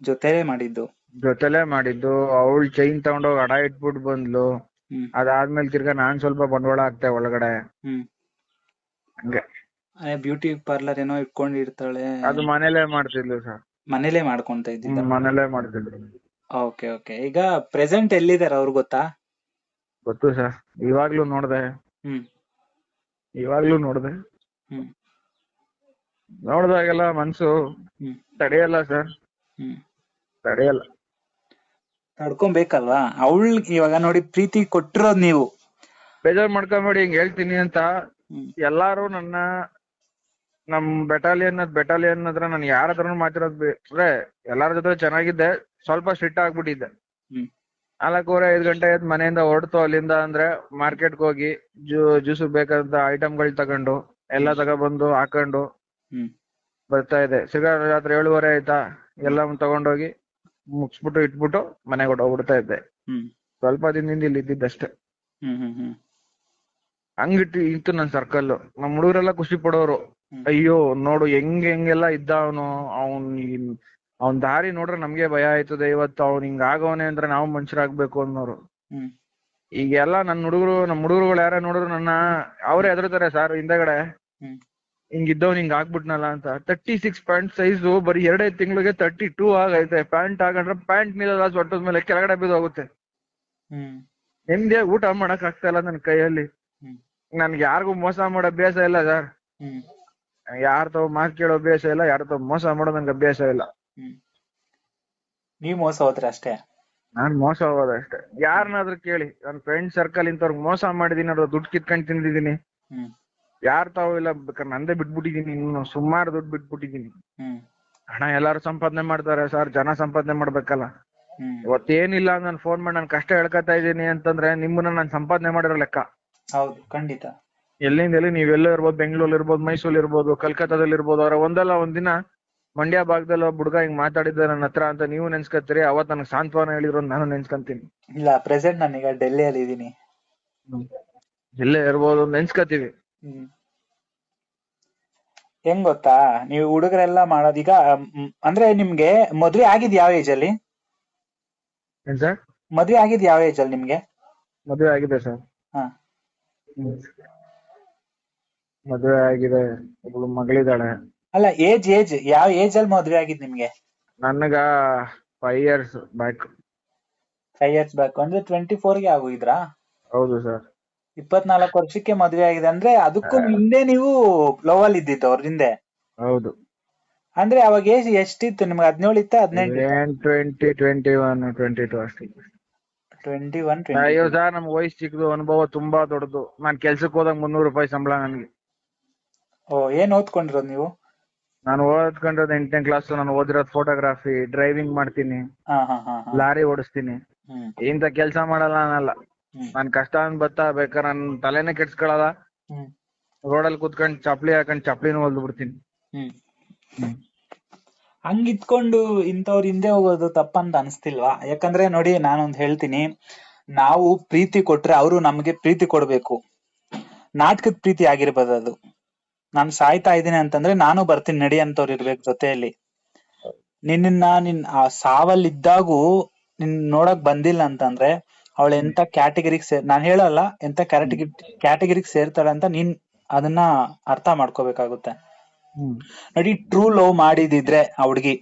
Speaker 1: ಜೊತೆಲೇ ಮಾಡಿದ್ದು?
Speaker 2: ಜೊತೆಲೆ ಮಾಡಿದ್ದು ಅವಳು ಚೈನ್ ತಗೊಂಡೋಗಿ ಅಡ ಇಟ್ಬಿಟ್ಟು ಬಂದ್ಲು.
Speaker 1: ಹ್ಮ್.
Speaker 2: ಅದಾದ್ಮೇಲೆ ತಿರ್ಗಾ ನಾನ್ ಸ್ವಲ್ಪ ಬಂಡವಾಳ ಹಾಕ್ತೆ ಒಳಗಡೆ.
Speaker 1: ಹ್ಮ್.
Speaker 2: ಹಂಗೆ.
Speaker 1: ಬ್ಯೂಟಿ ಪಾರ್ಲರ್ ಏನೋ ಇಟ್ಕೊಂಡಿರ್ತಾಳೆ.
Speaker 2: ಅದು ಮನೇಲೆ ಮಾಡ್ತಿದ್ಲು ಸರ್.
Speaker 1: ಮನೇಲೆ ಮಾಡ್ಕೊಂತ ಇದ್ದಿದ್ದ?
Speaker 2: ಮನೇಲೆ ಮಾಡ್ತಿದ್ರು
Speaker 1: ಓಕೆ ಓಕೆ. ಈಗ ಪ್ರೆಸೆಂಟ್ ಎಲ್ಲಿದ್ದಾರೆ ಅವ್ರು ಗೊತ್ತಾ?
Speaker 2: ಗೊತ್ತು ಸರ್ ಇವಾಗ್ಲೂ ನೋಡ್ದೆ. ಇವಾಗ್ಲೂ ನೋಡ್ದೆ.
Speaker 1: ಹ್ಮ್.
Speaker 2: ನೋಡ್ದಾಗೆಲ್ಲ ಮನ್ಸು ತಡೆಯಲ್ಲ ಸರ್. ತಡೆಯಲ್ಲ.
Speaker 1: ತಡ್ಕೊಬೇಕಲ್ವಾ? ಅವಳ್ ಇವಾಗ ನೋಡಿ ಪ್ರೀತಿ ಕೊಟ್ಟಿರೋದ್ ನೀವು.
Speaker 2: ಬೇಜಾರ್ ಮಾಡ್ಕೊಂಬೇಡಿ ಹಿಂಗ್ ಹೇಳ್ತೀನಿ ಅಂತ ಎಲ್ಲಾರು ನನ್ನ ನಮ್ ಬೆಟಾಲಿಯನ್ ಬೆಟಾಲಿಯನ್ ಹತ್ರ ನಾನು ಯಾರ ಹತ್ರನು ಮಾತಿರೋದ್ ಬೇ- ಅಂದ್ರೆ ಎಲ್ಲಾರ ಜೊತೆ ಚೆನ್ನಾಗಿದ್ದೆ ಸ್ವಲ್ಪ ಸ್ಟ್ರಿಕ್ಟ್ ಆಗ್ಬಿಟ್ಟಿದ್ದೆ.
Speaker 1: ಹ್ಮ್.
Speaker 2: ನಾಲ್ಕೂವರೆ ಐದು ಗಂಟೆ ಆಯ್ತು ಮನೆಯಿಂದ ಹೊರಡ್ತು ಅಲ್ಲಿಂದ ಅಂದ್ರೆ ಮಾರ್ಕೆಟ್ಗೆ ಹೋಗಿ ಜ್ಯೂ ಜ್ಯೂಸ್ ಬೇಕಾದಂತ ಐಟಮ್ಗಳು ತಗೊಂಡು ಎಲ್ಲ ತಗೊಬಂದು ಹಾಕೊಂಡು ಬರ್ತಾ ಇದೆ. ಸಿಗೋ ರಾತ್ರಿ ಏಳುವರೆ ಆಯ್ತಾ? ಎಲ್ಲ ತಗೊಂಡೋಗಿ ಮುಗಿಸ್ಬಿಟ್ಟು ಇಟ್ಬಿಟ್ಟು ಮನೆಗೆ ಹೊಟ್ಟೋಗ್ಬಿಡ್ತಾ ಇದ್ದೆ. ಸ್ವಲ್ಪ ದಿನದಿಂದ ಇಲ್ಲಿ ಇದ್ದಿದ್ದಷ್ಟೇ. ಹಂಗಿಟ್ಟು ಇತ್ತು ನನ್ ಸರ್ಕಲ್ ನಮ್ ಹುಡುಗರೆಲ್ಲ ಖುಷಿ ಪಡೋರು. ಅಯ್ಯೋ ನೋಡು ಹೆಂಗ್ ಹೆಂಗೆಲ್ಲ ಇದ್ದ ಅವನು. ಅವ್ನ್ ಅವ್ನ್ ದಾರಿ ನೋಡ್ರೆ ನಮ್ಗೆ ಭಯ ಆಯ್ತದೆ ಇವತ್ತು ಅವ್ನ್ ಹಿಂಗ್ ಆಗವನೆ ಅಂದ್ರೆ ನಾವು ಮನುಷ್ಯರಾಗ್ಬೇಕು ಅನ್ನೋರು.
Speaker 1: ಈಗ
Speaker 2: ಈಗೆಲ್ಲ ನನ್ ಹುಡುಗರು ನಮ್ ಹುಡುಗರುಗಳು ಯಾರ ನೋಡಿದ್ರು ನನ್ನ ಅವ್ರೇ ಹೆದರ್ತಾರೆ ಸರ್ ಹಿಂದೆಗಡೆ ಹಿಂಗಿದ್ದವ್ ಹಿಂಗ್ ಆಗ್ಬಿಟ್ನಲ್ಲ ಅಂತ. ತರ್ಟಿ ಸಿಕ್ಸ್ ಪ್ಯಾಂಟ್ ಸೈಜು ಬರೀ ಎರಡೇ ತಿಂಗಳಿಗೆ ತರ್ಟಿ ಟೂ ಆಗೈತೆ. ಪ್ಯಾಂಟ್ ಹಾಕೊಂಡ್ರೆ ಪ್ಯಾಂಟ್ ನಿಲ್ಲಲ್ಲ ಸೊಟ್ಟದ ಮೇಲೆ ಕೆಳಗಡೆ ಬಿದ್ದೋಗುತ್ತೆ
Speaker 1: ಹೋಗುತ್ತೆ.
Speaker 2: ನಿಮ್ದೆ ಊಟ ಮಾಡಕ್ ಆಗ್ತಾ ಇಲ್ಲ ನನ್ ಕೈಯಲ್ಲಿ. ನನ್ಗೆ ಯಾರಿಗೂ ಮೋಸ ಮಾಡೋ ಅಭ್ಯಾಸ ಇಲ್ಲ ಸರ್. ಯಾರ ತಾವ್ ಮಾತ್ ಕೇಳೋ ಅಭ್ಯಾಸ ಇಲ್ಲ ಯಾರ ತಾವ್ ಮೋಸ ಮಾಡೋ ನನ್ಗೆ ಅಭ್ಯಾಸ ಇಲ್ಲ.
Speaker 1: ಹ್ಮ್. ನೀವ್ ಮೋಸ ಹೋದ್ರೆ ಅಷ್ಟೇ?
Speaker 2: ನಾನ್ ಮೋಸ ಹೋಗೋದಷ್ಟೇ ಯಾರನ್ನಾದ್ರೂ ಕೇಳಿ. ನನ್ ಫ್ರೆಂಡ್ ಸರ್ಕಲ್ ಇಂಥವ್ರಿಗೆ ಮೋಸ ಮಾಡಿದೀನಿ ಅವ್ರ ದುಡ್ಡು ಕಿತ್ಕೊಂಡ್ ತಿಂದಿದೀನಿ.
Speaker 1: ಹ್ಮ್.
Speaker 2: ಯಾರ್ ತಾವು ಇಲ್ಲ ಬೇಕಾದ್ರೆ ನಂದೇ ಬಿಟ್ಬಿಟ್ಟಿದೀನಿ. ಇನ್ನು ಸುಮಾರು ದುಡ್ಡು ಬಿಟ್ಬಿಟ್ಟಿದೀನಿ.
Speaker 1: ಹ್ಮ್.
Speaker 2: ಹಣ ಎಲ್ಲಾರು ಸಂಪಾದನೆ ಮಾಡ್ತಾರೆ ಸರ್ ಜನ ಸಂಪಾದನೆ ಮಾಡ್ಬೇಕಲ್ಲ.
Speaker 1: ಹ್ಮ್.
Speaker 2: ಇವತ್ತೇನಿಲ್ಲ ನಾನು ಫೋನ್ ಮಾಡಿ ನಾನು ಕಷ್ಟ ಹೇಳ್ಕೊತಾ ಇದೀನಿ ಅಂತಂದ್ರೆ ನಿಮ್ಮನ್ನ ನಾನು ಸಂಪಾದನೆ ಮಾಡಿರೋ ಲೆಕ್ಕ.
Speaker 1: ಹೌದು ಖಂಡಿತ.
Speaker 2: ಎಲ್ಲಿಂದ ಎಲ್ಲಿ ನೀವೆಲ್ಲೋ ಇರ್ಬೋದು ಬೆಂಗಳೂರಲ್ಲಿ ಇರ್ಬೋದು ಮೈಸೂರಲ್ಲಿ ಇರ್ಬೋದು ಕಲ್ಕತ್ತಾದಲ್ಲಿ ಇರ್ಬೋದು ಅವ್ರ ಒಂದಲ್ಲ ಒಂದಿನ ಮಂಡ್ಯ ಭಾಗದಲ್ಲಿ ಒಬ್ಬ ಹುಡುಗ ಹಿಂಗ್ ಮಾತಾಡಿದ್ದ ನನ್ನ ಹತ್ರ ಅಂತ ನೀವು ನೆನ್ಸ್ಕೊತೀರಿ ಅವತ್ ನನಗೆ ಸಾಂತ್ವನ ಹೇಳಿದ್ರು ನಾನು ನೆನ್ಸ್ಕೊಂತೀನಿ.
Speaker 1: ಇಲ್ಲ ಪ್ರೆಸೆಂಟ್ ನಾನೀಗ ಡೆಲ್ಲಿಯಲ್ಲಿ ಇದೀನಿ
Speaker 2: ಡೆಲ್ಲಿ ಇರ್ಬೋದು ನೆನ್ಸ್ಕೊತೀವಿ.
Speaker 1: ಹೆಂಗ್ ಗೊತ್ತಾ? ನೀವು ಹುಡುಗರೆಲ್ಲ ಮಾಡೋದೀಗ ಈಗ ಅಂದ್ರೆ ನಿಮ್ಗೆ ಮದ್ವೆ ಆಗಿದ್ ಯಾವ ಏಜ್ ಅಲ್ಲಿ?
Speaker 2: ಏನ್ ಸರ್?
Speaker 1: ಮದ್ವೆ ಆಗಿದ್ ಯಾವ ಏಜ್ ಅಲ್ಲಿ ನಿಮ್ಗೆ?
Speaker 2: ಮದ್ವೆ ಆಗಿದೆ ಸರ್.
Speaker 1: ಹಾ.
Speaker 2: ಮದ್ವೆ ಆಗಿದೆ ಒಬ್ಳು ಮಗಳಿದ್ದಾಳೆ.
Speaker 1: ಅಲ್ಲ ಏಜ್ ಏಜ್ ಯಾವ ಏಜ್ ಅಲ್ಲಿ ಮದ್ವೆ ಆಗಿದ್ ನಿಮ್ಗೆ?
Speaker 2: ನನಗ five years back
Speaker 1: five years back ಅಂದ್ರೆ ಟ್ವೆಂಟಿ ಗೆ ಆಗೋಗಿದ್ರಾ?
Speaker 2: ಹೌದು ಸರ್
Speaker 1: ಇಪ್ಪತ್ನಾಲ್ಕು ವರ್ಷಕ್ಕೆ ಮದ್ವೆ ಆಗಿದೆ. ಅಂದ್ರೆ ಅದಕ್ಕೂ ಹಿಂದೆ ನೀವು ಲವ್ ಅಲ್ಲಿ ಇದ್ದಿತ್ತು ಅವ್ರ ಹಿಂದೆ?
Speaker 2: ಹೌದು.
Speaker 1: ಅಂದ್ರೆ ಅವಾಗ ಏಜ್ ಎಷ್ಟಿತ್ತು? ನಿಮ್ಗೆ ಹದಿನೇಳು ಇತ್ತ ಹದಿನೆಂಟು
Speaker 2: twenty twenty one twenty two ಅಷ್ಟೇ.
Speaker 1: ಟ್ವೆಂಟಿ ಒನ್
Speaker 2: ಅಯ್ಯೋ ಸರ್ ನಮ್ ವಯಸ್ಸು ಚಿಕ್ಕದು. ಅನುಭವ ತುಂಬಾ ದೊಡ್ಡದು. ನಾನ್ ಕೆಲ್ಸಕ್ಕೆ ಹೋದಾಗ ಮುನ್ನೂರು ರೂಪಾಯಿ ಸಂಬಳ ನನ್ಗೆ.
Speaker 1: ಓ ಏನ್ ಓದ್ಕೊಂಡಿರೋದು ನೀವು?
Speaker 2: ನಾನು ಓದ್ಕೊಂಡಿರೋದು ಎಂಟನೇ ಕ್ಲಾಸ್ ನಾನು ಓದಿರೋದು ಫೋಟೋಗ್ರಾಫಿ ಡ್ರೈವಿಂಗ್ ಮಾಡ್ತೀನಿ.
Speaker 1: ಹಾ ಹಾ ಹಾ ಹಾ.
Speaker 2: ಲಾರಿ ಓಡಿಸ್ತೀನಿ.
Speaker 1: ಹ್ಮ್.
Speaker 2: ಕೆಲಸ ಕೆಲ್ಸ ಮಾಡಲ್ಲ ನಾನಲ್ಲ.
Speaker 1: ಹ್ಮ್.
Speaker 2: ನನ್ ಕಷ್ಟ ಅನ್ ಬತ್ತಾ ಬೇಕಾದ್ರೆ ನನ್ ತಲೆನೇ ಕೆಡ್ಸ್ಕೊಳಲ್ಲ.
Speaker 1: ಹ್ಮ್.
Speaker 2: ರೋಡಲ್ಲಿ ಕುತ್ಕೊಂಡ್ ಚಪ್ಲಿ ಹಾಕೊಂಡ್ ಚಪ್ಲಿನೂ ಹೊಲ್ದು ಬಿಡ್ತೀನಿ
Speaker 1: ಹ್ಮ್. ಹಂಗ್ ಇದ್ಕೊಂಡು ಇಂಥವ್ರ ಹಿಂದೆ ಹೋಗೋದು ತಪ್ಪಂತ ಅನ್ಸ್ತಿಲ್ವಾ? ಯಾಕಂದ್ರೆ ನೋಡಿ ನಾನೊಂದ್ ಹೇಳ್ತೀನಿ. ನಾವು ಪ್ರೀತಿ ಕೊಟ್ರೆ ಅವರು ನಮ್ಗೆ ಪ್ರೀತಿ ಕೊಡ್ಬೇಕು. ನಾಟಕದ ಪ್ರೀತಿ ಆಗಿರ್ಬೋದು ಅದು. ನಾನ್ ಸಾಯ್ತಾ ಇದ್ದೀನಿ ಅಂತಂದ್ರೆ ನಾನು ಬರ್ತೀನಿ ನಡಿ ಅಂತವ್ರು ಇರ್ಬೇಕು ಜೊತೆಯಲ್ಲಿ. ನಿನ್ನ ನಿನ್ ಆ ಸಾವಲ್ಲಿದ್ದಾಗೂ ನಿನ್ ನೋಡಕ್ ಬಂದಿಲ್ಲ ಅಂತಂದ್ರೆ ಅವಳು ಎಂತ ಕ್ಯಾಟಗರಿಗ್ ಸೇರ್ ನಾನ್ ಹೇಳಲ್ಲ ಎಂತ ಕ್ಯಾಟಗರಿ ಕ್ಯಾಟಗರಿಗ್ ಸೇರ್ತಾಳೆ ಅಂತ ನೀನ್ ಅದನ್ನ ಅರ್ಥ ಮಾಡ್ಕೋಬೇಕಾಗುತ್ತೆ. ನಡಿ ಟ್ರೂ ಲವ್ ಮಾಡಿದಿದ್ರೆ ಆ ಹುಡ್ಗಿ.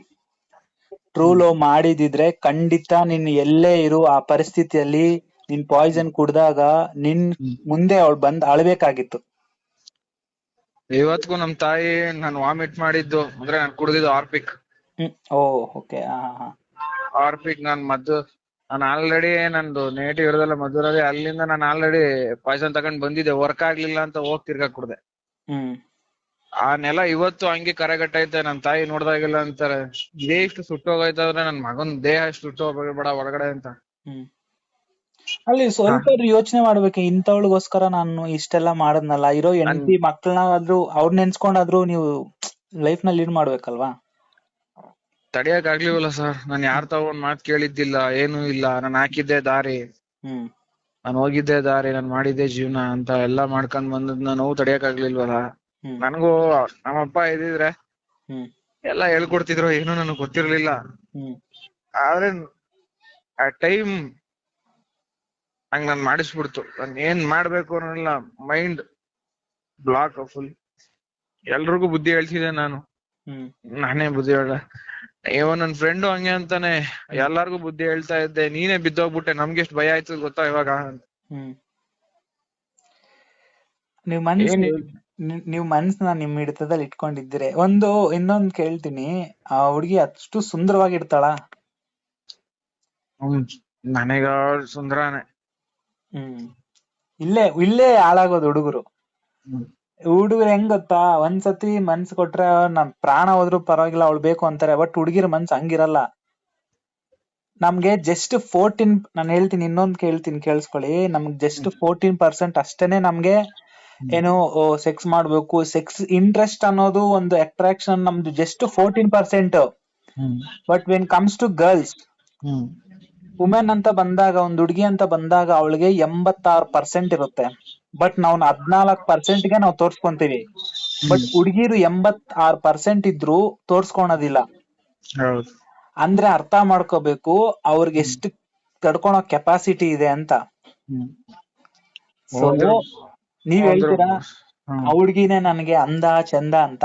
Speaker 1: ಟ್ರೂ ಲವ್ ಮಾಡಿದಿದ್ರೆ ಖಂಡಿತ ನಿನ್ ಎಲ್ಲೇ ಇರು ಆ ಪರಿಸ್ಥಿತಿಯಲ್ಲಿ ನಿನ್ ಪಾಯ್ಸನ್ ಕುಡ್ದಾಗ ನಿನ್ ಮುಂದೆ ಅವಳು ಬಂದ್ ಅಳ್ಬೇಕಾಗಿತ್ತು.
Speaker 2: ಇವತ್ಗೂ ನಮ್ ತಾಯಿ ನಾನು ವಾಮಿಟ್ ಮಾಡಿದ್ದು ಅಂದ್ರೆ ನಾನು ಕುಡ್ದಿದ್ದು ಆರ್ಪಿಕ್
Speaker 1: ಓ ಓಕೆ
Speaker 2: ಆರ್ಪಿಕ್ ನಾನ್ ಮದ್ದು ನಾನು ಆಲ್ರೆಡಿ ನಂದು ನೇಟಿವ್ ಇರೋದಲ್ಲ ಮದ್ದೂರಲ್ಲಿ ಅಲ್ಲಿಂದ ನಾನು ಆಲ್ರೆಡಿ ಪಾಯ್ಸನ್ ತಗೊಂಡ್ ಬಂದಿದ್ದೆ. ವರ್ಕ್ ಆಗ್ಲಿಲ್ಲ ಅಂತ ಹೋಗ್ ತಿರ್ಗಾ ಕುಡ್ದೆ.
Speaker 1: ಹ್ಮ್.
Speaker 2: ಆ ನೆಲ ಇವತ್ತು ಹಂಗೆ ಕರೆಗಟ್ಟೈತೆ ನನ್ ತಾಯಿ ನೋಡ್ದಾಗಿಲ್ಲ ಅಂತಾರೆ. ದೇಹ ಇಷ್ಟು ಸುಟ್ಟೋಗೈತೆ ಅಂದ್ರೆ ನನ್ ಮಗನ್ ದೇಹ ಇಷ್ಟು ಸುಟ್ಟೋಗ್ಬೇಡ ಒಳಗಡೆ ಅಂತ.
Speaker 1: ಹ್ಮ್. ಅಲ್ಲಿ ಸ್ವಲ್ಪ ಯೋಚನೆ ಮಾಡ್ಬೇಕು ಇಂಥವಳಿಗೋಸ್ಕರ ನಾನು ಇಷ್ಟೆಲ್ಲ ಮಾಡದ್ನಲ್ಲ ಇರೋ ಹೆಂಡತಿ ಮಕ್ಕಳನ್ನಾದ್ರೂ ಅವ್ರ ನೆನ್ಸ್ಕೊಂಡಾದ್ರೂ ನೀವು ಲೈಫ್ನಲ್ಲಿ ಲೀಡ್ ಮಾಡ್ಬೇಕಲ್ವಾ?
Speaker 2: ತಡಿಯಕ್ ಆಗ್ಲಿವಲ್ಲ ಸರ್ ನಾನ್ ಯಾರ್ ತಾವ್ ಒಂದ್ ಮಾತ್ ಕೇಳಿದ್ದಿಲ್ಲ ಏನೂ ಇಲ್ಲ. ನಾನ್ ಹಾಕಿದ್ದೆ ದಾರಿ.
Speaker 1: ಹ್ಮ್.
Speaker 2: ನಾನ್ ಹೋಗಿದ್ದೆ ದಾರಿ ನಾನ್ ಮಾಡಿದ್ದೆ ಜೀವನ ಅಂತ ಎಲ್ಲಾ ಮಾಡ್ಕೊಂಡ್ ಬಂದದ್ ನೋವು ತಡಿಯಕ್ ಆಗ್ಲಿಲ್ವಲ್ಲ
Speaker 1: ಹ್ಮ್.
Speaker 2: ನನಗೂ ನಮ್ಮಪ್ಪ ಇದ್ದಿದ್ರೆ
Speaker 1: ಹ್ಮ್.
Speaker 2: ಎಲ್ಲ ಹೇಳ್ಕೊಡ್ತಿದ್ರು ಏನು ನನಗ್ ಗೊತ್ತಿರ್ಲಿಲ್ಲ.
Speaker 1: ಹ್ಮ್.
Speaker 2: ಆದ್ರೆ ಆ ಟೈಮ್ ಹಂಗ್ ನಾನ್ ಮಾಡಿಸ್ಬಿಡ್ತು. ನಾನ್ ಏನ್ ಮಾಡ್ಬೇಕು ಅನ್ನೋಲ್ಲ ಮೈಂಡ್ ಬ್ಲಾಕ್ ಫುಲ್ ಎಲ್ರಿಗೂ ಬುದ್ಧಿ ಹೇಳ್ತಿದ್ದೆ ನಾನು. ನಾನೇ ಬುದ್ಧಿ ಹೇಳ ಇವ ನನ್ ಫ್ರೆಂಡು ಹಂಗೆ ಅಂತಾನೆ ಎಲ್ಲಾರ್ಗು ಬುದ್ಧಿ ಹೇಳ್ತಾ ಇದ್ದೆ. ನೀನೇ ಬಿದ್ದೋಗ್ಬಿಟ್ಟೆ. ನಮ್ಗೆ ಎಷ್ಟು ಭಯ ಆಯ್ತು ಗೊತ್ತಾ ಇವಾಗ?
Speaker 1: ಹ್ಮ್. ನೀವ್ ಮನ್ಸ್. ನೀವ್- ಮನ್ಸ್ನ ನಿಮ್ ಹಿಡಿತದಲ್ಲಿ ಇಟ್ಕೊಂಡಿದ್ದೀರಿ. ಒಂದು ಇನ್ನೊಂದ್ ಕೇಳ್ತೀನಿ. ಆ ಹುಡುಗಿ ಅಷ್ಟು ಸುಂದರವಾಗಿರ್ತಾಳ?
Speaker 2: ಹ್ಮ್. ನನಗ ಸುಂದರಾನೆ.
Speaker 1: ಹ್ಮ್. ಇಲ್ಲೇ ಇಲ್ಲೇ ಹಾಳಾಗೋದು ಹುಡುಗರು. ಹುಡುಗರು ಹೆಂಗ್ ಗೊತ್ತಾ? ಒಂದ್ಸತಿ ಮನ್ಸ್ ಕೊಟ್ರೆ ನಮ್ ಪ್ರಾಣ ಹೋದ್ರು ಪರವಾಗಿಲ್ಲ ಅವಳು ಬೇಕು ಅಂತಾರೆ ಬಟ್ ಹುಡುಗಿರ ಮನ್ಸ್ ಹಂಗಿರಲ್ಲ. ನಮ್ಗೆ ಜಸ್ಟ್ ಫೋರ್ಟೀನ್ ನಾನು ಹೇಳ್ತೀನಿ ಇನ್ನೊಂದ್ ಕೇಳ್ತೀನಿ ಕೇಳಿಸ್ಕೊಳ್ಳಿ. ನಮ್ಗೆ ಜಸ್ಟ್ ಫೋರ್ಟೀನ್ ಪರ್ಸೆಂಟ್ ಅಷ್ಟೇನೆ ನಮ್ಗೆ ಏನು ಸೆಕ್ಸ್ ಮಾಡ್ಬೇಕು. ಸೆಕ್ಸ್ ಇಂಟ್ರೆಸ್ಟ್ ಅನ್ನೋದು ಒಂದು ಅಟ್ರಾಕ್ಷನ್ ನಮ್ದು just fourteen percent but when comes to girls women ಅಂತ ಬಂದಾಗ ಒಂದ್ ಹುಡುಗಿ ಅಂತ ಬಂದಾಗ ಅವಳಿಗೆ ಎಂಬತ್ತಾರು ಪರ್ಸೆಂಟ್ ಇರುತ್ತೆ. ಬಟ್ ನಾವು ಹದ್ನಾಲ್ಕು ಪರ್ಸೆಂಟ್ಗೆ ನಾವು ತೋರ್ಸ್ಕೊಂತೀವಿ. ಬಟ್ ಹುಡುಗಿರು ಎಂಬತ್ ಆರ್ ಪರ್ಸೆಂಟ್ ಇದ್ರು ತೋರ್ಸ್ಕೊಳೋದಿಲ್ಲ. ಅಂದ್ರೆ ಅರ್ಥ ಮಾಡ್ಕೋಬೇಕು ಅವ್ರಿಗೆ ಎಷ್ಟು ತಡ್ಕೊಳೋ ಕೆಪಾಸಿಟಿ ಇದೆ ಅಂತ. ನೀವ್ ಹೇಳ್ತೀರಾ. ಆ ಹುಡ್ಗಿನೇ ನನ್ಗೆ ಅಂದ ಚಂದ ಅಂತ?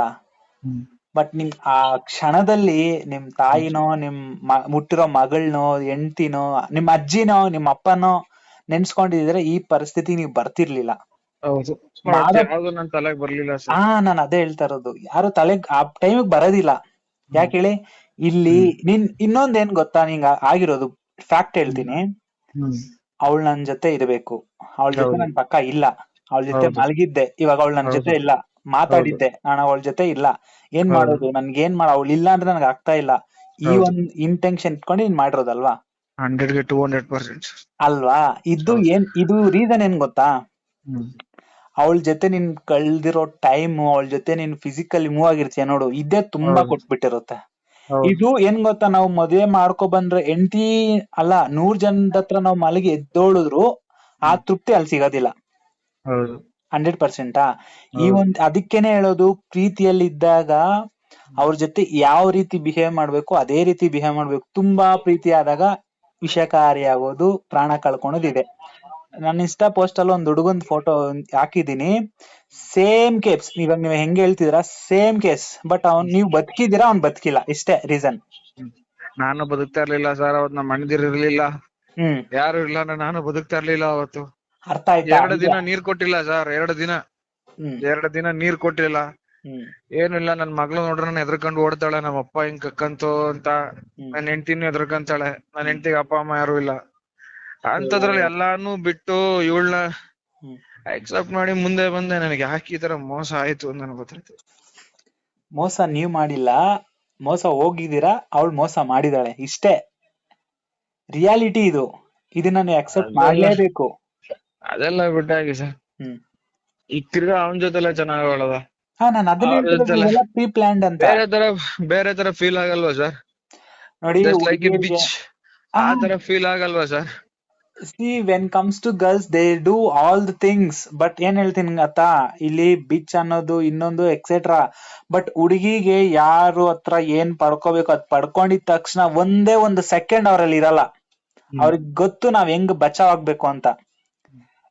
Speaker 1: ಬಟ್ ನಿಮ್ ಆ ಕ್ಷಣದಲ್ಲಿ ನಿಮ್ ತಾಯಿನೋ ನಿಮ್ ಮುಟ್ಟಿರೋ ಮಗಳನೋ ಹೆಂಡ್ತಿನೋ ನಿಮ್ ಅಜ್ಜಿನೋ ನಿಮ್ ಅಪ್ಪನೋ ನೆನ್ಸ್ಕೊಂಡಿದ್ರೆ ಈ ಪರಿಸ್ಥಿತಿ ನೀವ್ ಬರ್ತಿರ್ಲಿಲ್ಲ.
Speaker 2: ಹಾ ನಾನು
Speaker 1: ಅದೇ ಹೇಳ್ತಾ ಇರೋದು. ಯಾರು ತಲೆಗ್ ಆ ಟೈಮಿಗೆ ಬರೋದಿಲ್ಲ. ಯಾಕೆ ಹೇಳಿ? ಇಲ್ಲಿ ನಿನ್ ಇನ್ನೊಂದ್ ಏನ್ ಗೊತ್ತಾ? ನಿಂಗ ಆಗಿರೋದು. ಫ್ಯಾಕ್ಟ್ ಹೇಳ್ತೀನಿ. ಅವಳು ನನ್ ಜೊತೆ ಇರ್ಬೇಕು. ಅವಳ ಜೊತೆ. ನನ್ ಪಕ್ಕ ಇಲ್ಲ. ಅವಳ ಜೊತೆ ಮಲಗಿದ್ದೆ. ಇವಾಗ ಅವಳು ನನ್ ಜೊತೆ ಇಲ್ಲ. ಮಾತಾಡಿದ್ದೆ. ನಾನು ಅವಳ ಜೊತೆ ಇಲ್ಲ. ಏನ್ ಮಾಡೋದು? ನನ್ಗೆ ಏನ್ ಮಾಡ ಅವಳು ಇಲ್ಲ ಅಂದ್ರೆ ನನಗೆ ಆಗ್ತಾ ಇಲ್ಲ. ಈ. ಒಂದ್ ಇಂಟೆನ್ಷನ್ ಇಟ್ಕೊಂಡು ನೀನ್ ಮಾಡಿರೋದಲ್ವಾ?
Speaker 2: ಹಂಡ್ರೆಡ್ಗೆ ಟೂ ಹಂಡ್ರೆಡ್ ಪರ್ಸೆಂಟ್.
Speaker 1: ಅಲ್ವಾ? ಇದು ಏನ್ ಇದು ರೀಸನ್ ಏನ್ ಗೊತ್ತಾ? ಅವಳ ಜೊತೆ ನೀನ್ ಕಳ್ದಿರೋ ಟೈಮ್ ಅವಳ ಜೊತೆ ನೀನ್ ಫಿಸಿಕಲಿ ಮೂವ್ ಆಗಿರ್ತೀಯ ನೋಡು. ಇದೇ ತುಂಬಾ. ಕೊಟ್ಬಿಟ್ಟಿರುತ್ತೆ. ಇದು ಏನ್ ಗೊತ್ತಾ? ನಾವು ಮದ್ವೆ ಮಾಡ್ಕೊ ಬಂದ್ರೆ ಎಂಟಿ ಅಲ್ಲ ನೂರ್ ಜನದ ಹತ್ರ ನಾವು ಮಲಗಿ ಎದ್ದೋಳಿದ್ರು ಆ ತೃಪ್ತಿ ಅಲ್ಲಿ ಸಿಗೋದಿಲ್ಲ. ಹಂಡ್ರೆಡ್ ಪರ್ಸೆಂಟಾ? ಈ
Speaker 2: ಹೌದು.
Speaker 1: ಒಂದ್ ಅದಕ್ಕೇನೆ ಹೇಳೋದು ಪ್ರೀತಿಯಲ್ಲಿ ಇದ್ದಾಗ ಅವ್ರ ಜೊತೆ ಯಾವ ರೀತಿ ಬಿಹೇವ್ ಮಾಡ್ಬೇಕು ಅದೇ ರೀತಿ ಬಿಹೇವ್ ಮಾಡ್ಬೇಕು ತುಂಬಾ ಪ್ರೀತಿ ಆದಾಗ ವಿಷಕಾರಿ ಆಗೋದು ಪ್ರಾಣ ಕಳ್ಕೊಳೋದು ಇದೆ ನನ್ನ ಇನ್ಸ್ಟಾ ಪೋಸ್ಟ್ ಅಲ್ಲಿ ಒಂದ್ ಹುಡುಗನ್ ಫೋಟೋ ಹಾಕಿದೀನಿ ಸೇಮ್ ಕೇಸ್ ಇವಾಗ ನೀವ್ ಹೆಂಗ್ ಹೇಳ್ತಿದ್ರ ಸೇಮ್ ಕೇಸ್ ಬಟ್ ಅವ್ನ್ ನೀವು ಬದುಕಿದೀರಾ ಅವ್ನ್ ಬದುಕಿಲ್ಲ ಇಷ್ಟೇ ರೀಸನ್
Speaker 2: ನಾನು ಬದುಕ್ತಾ ಇರ್ಲಿಲ್ಲ ಸರ್ ಅವತ್ ನಮ್ಮ ಅಣ್ಣದಿರ್ ಇರ್ಲಿಲ್ಲ.
Speaker 1: ಹ್ಮ್.
Speaker 2: ಯಾರು ಇಲ್ಲ ನಾನು ಬದುಕ್ತಾ ಇರ್ಲಿಲ್ಲ ಅವತ್ತು.
Speaker 1: ಅರ್ಥ ಆಯ್ತಾ?
Speaker 2: ಎರಡು ದಿನ ನೀರ್ ಕೊಟ್ಟಿಲ್ಲ ಸರ್ ಎರಡು ದಿನ. ಎರಡು ದಿನ ನೀರ್ ಕೊಟ್ಟಿಲ್ಲ.
Speaker 1: ಏನು
Speaker 2: ಏನಿಲ್ಲ ನನ್ ಮಗಳು ನೋಡ್ರೆ ನಾನು ಎದ್ರಕೊಂಡು ಓಡ್ತಾಳೆ ನಮ್ಮ ಅಪ್ಪ ಹಿಂಗ್ ಕಕ್ಕಂತು ಅಂತ. ನನ್ ಹೆಂಡತಿನೂ ಎದ್ರಕಂತಾಳೆ ನನ್ ಹೆಂಡತಿಗೆ ಅಪ್ಪ ಅಮ್ಮ ಯಾರು ಇಲ್ಲ. ಅಂತದ್ರಲ್ಲಿ ಎಲ್ಲಾನು ಬಿಟ್ಟು ಇವಳನ್ನ
Speaker 1: ಎಕ್ಸೆಪ್ಟ್
Speaker 2: ಅಕ್ಸೆಪ್ಟ್ ಮಾಡಿ ಮುಂದೆ ಬಂದೆ. ನನಗೆ ಯಾಕೆ ಈ ತರ ಮೋಸ ಆಯ್ತು ಅಂತ ನನಗೆ ಗೊತ್ತಾಯ್ತು.
Speaker 1: ಮೋಸ ನೀವ್ ಮಾಡಿಲ್ಲ ಮೋಸ ಹೋಗಿದ್ದೀರಾ ಅವಳು ಮೋಸ ಮಾಡಿದಾಳೆ ಇಷ್ಟೇ. ರಿಯಾಲಿಟಿ ಇದು. ಇದನ್ನ ನೀವು ಅಕ್ಸೆಪ್ಟ್ ಮಾಡ್ಲೇಬೇಕು.
Speaker 2: ಅದೆಲ್ಲ ಬಿಟ್ಟಾಗಿ ಸರ್.
Speaker 1: ಹ್ಮ್.
Speaker 2: ಈಗ ತಿರ್ಗಾ ಅವನ ಜೊತೆಲ್ಲ ಚೆನ್ನಾಗಿ ಅವಳದ
Speaker 1: ಹಾ ನಾನು ಅದನ್ನ ಪ್ರೀ ಪ್ಲಾನ್ಡ್ ಅಂತ.
Speaker 2: ಬೇರೆ ತರ ಬೇರೆ ತರ ಫೀಲ್ ಆಗಲ್ವಾ ಸರ್
Speaker 1: ನೋಡಿ
Speaker 2: ಲೈಕ್ ಎ ಬಿಚ್ ಆ ತರ ಫೀಲ್ ಆಗಲ್ವಾ sir
Speaker 1: see when comes to girls they do all the things but ಏನ್ ಹೇಳ್ತೀನಿ ಗೊತ್ತಾ? ಇಲ್ಲಿ ಬಿಚ್ ಅನ್ನೋದು ಇನ್ನೊಂದು ಎಕ್ಸೆಟ್ರಾ ಬಟ್ ಹುಡುಗಿಗೆ ಯಾರು ಹತ್ರ ಏನ್ ಪಡ್ಕೋಬೇಕು ಅದ್ ಪಡ್ಕೊಂಡಿದ ತಕ್ಷಣ ಒಂದೇ ಒಂದು ಸೆಕೆಂಡ್ ಅವರಲ್ಲಿ ಇರಲ್ಲ. ಅವ್ರಿಗೆ ಗೊತ್ತು ನಾವ್ ಹೆಂಗ್ ಬಚಾವ್ ಆಗ್ಬೇಕು ಅಂತ.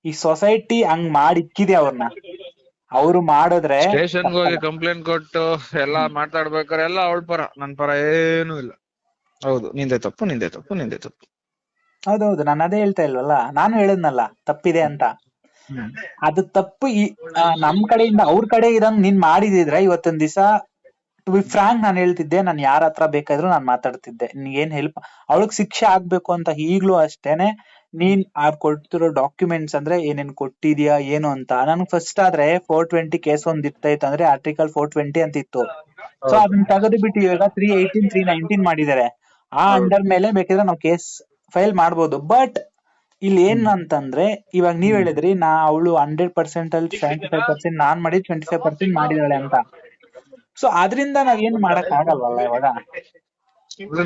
Speaker 1: ಈ ಸೊಸೈಟಿ ಹಂಗ್ ಮಾಡಿಕ್ಕಿದೆ ಅವ್ರನ್ನ ಅವ್ರು ಮಾಡಿದ್ರೆ
Speaker 2: ಸ್ಟೇಷನ್ ಹೋಗಿ ಕಂಪ್ಲೇಂಟ್ ಕೊಟ್ಟು ಎಲ್ಲಾ ಮಾತಾಡ್ಬೇಕಾರೆ ಎಲ್ಲ ಅವಳ ಪರ. ನನ್ ಪರ ಏನು ಇಲ್ಲ. ಹೌದು ನಿಂದೆ ತಪ್ಪು ನಿಂದೆ ತಪ್ಪು ನಿಂದೆ ತಪ್ಪು.
Speaker 1: ಹೌದೌದು ನಾನು ಅದೇ ಹೇಳ್ತಾ ಇಲ್ವಲ್ಲ? ನಾನು ಹೇಳದ್ನಲ್ಲ ತಪ್ಪಿದೆ ಅಂತ. ಅದು ತಪ್ಪು ಈ ನಮ್ ಕಡೆಯಿಂದ ಅವ್ರ ಕಡೆ ಇರಂಗ್ ನೀನ್ ಮಾಡಿದಿದ್ರೆ ಇವತ್ತೊಂದ್ ದಿವಸ ಟು ಬಿ ಫ್ರಾಂಕ್ ನಾನು ಹೇಳ್ತಿದ್ದೆ ನಾನು ಯಾರ ಹತ್ರ ಬೇಕಾದ್ರೂ ನಾನು ಮಾತಾಡ್ತಿದ್ದೆ. ಏನ್ ಹೆಲ್ಪ್ ಅವಳಗ್ ಶಿಕ್ಷೆ ಆಗ್ಬೇಕು ಅಂತ ಈಗ್ಲೂ ಅಷ್ಟೇನೆ ನೀನ್ ಆ ಕೊಡ್ತಿರೋ ಡಾಕ್ಯುಮೆಂಟ್ಸ್ ಅಂದ್ರೆ ಏನೇನ್ ಕೊಟ್ಟಿದ್ಯಾ ಏನು ಅಂತ. ನನ್ಗೆ ಫಸ್ಟ್ ಆದ್ರೆ ಫೋರ್ ಟ್ವೆಂಟಿ ಕೇಸ್ ಒಂದ್ ಇರ್ತೈತೆ ಅಂದ್ರೆ ಆರ್ಟಿಕಲ್ ಫೋರ್ ಟ್ವೆಂಟಿ ಅಂತ ಇತ್ತು. ಸೊ ಅದನ್ನ ತೆಗೆದು ಬಿಟ್ಟು ಇವಾಗ ತ್ರೀ ಏಯ್ಟೀನ್ ತ್ರೀ ನೈನ್ಟೀನ್ ಮಾಡಿದ್ದಾರೆ. ಆ ಅಂಡರ್ ಮೇಲೆ ಬೇಕಿದ್ರೆ ನಾವು ಕೇಸ್ ಫೈಲ್ ಮಾಡ್ಬೋದು. ಬಟ್ ಇಲ್ಲಿ ಏನ್ ಅಂತಂದ್ರೆ ಇವಾಗ ನೀವ್ ಹೇಳಿದ್ರಿ ನಾ ಅವಳು ಹಂಡ್ರೆಡ್ ಪರ್ಸೆಂಟ್ ಅಲ್ಲಿ ಸೆವೆಂಟಿ ಫೈವ್ ಪರ್ಸೆಂಟ್ ನಾನ್ ಮಾಡಿ ಟ್ವೆಂಟಿ ಫೈವ್ ಪರ್ಸೆಂಟ್ ಮಾಡಿದಾಳೆ ಅಂತ. ಸೊ ಅದರಿಂದ ನಾವ್ ಏನ್ ಮಾಡಕ್ ಆಗಲ್ವಲ್ಲ ಇವಾಗ?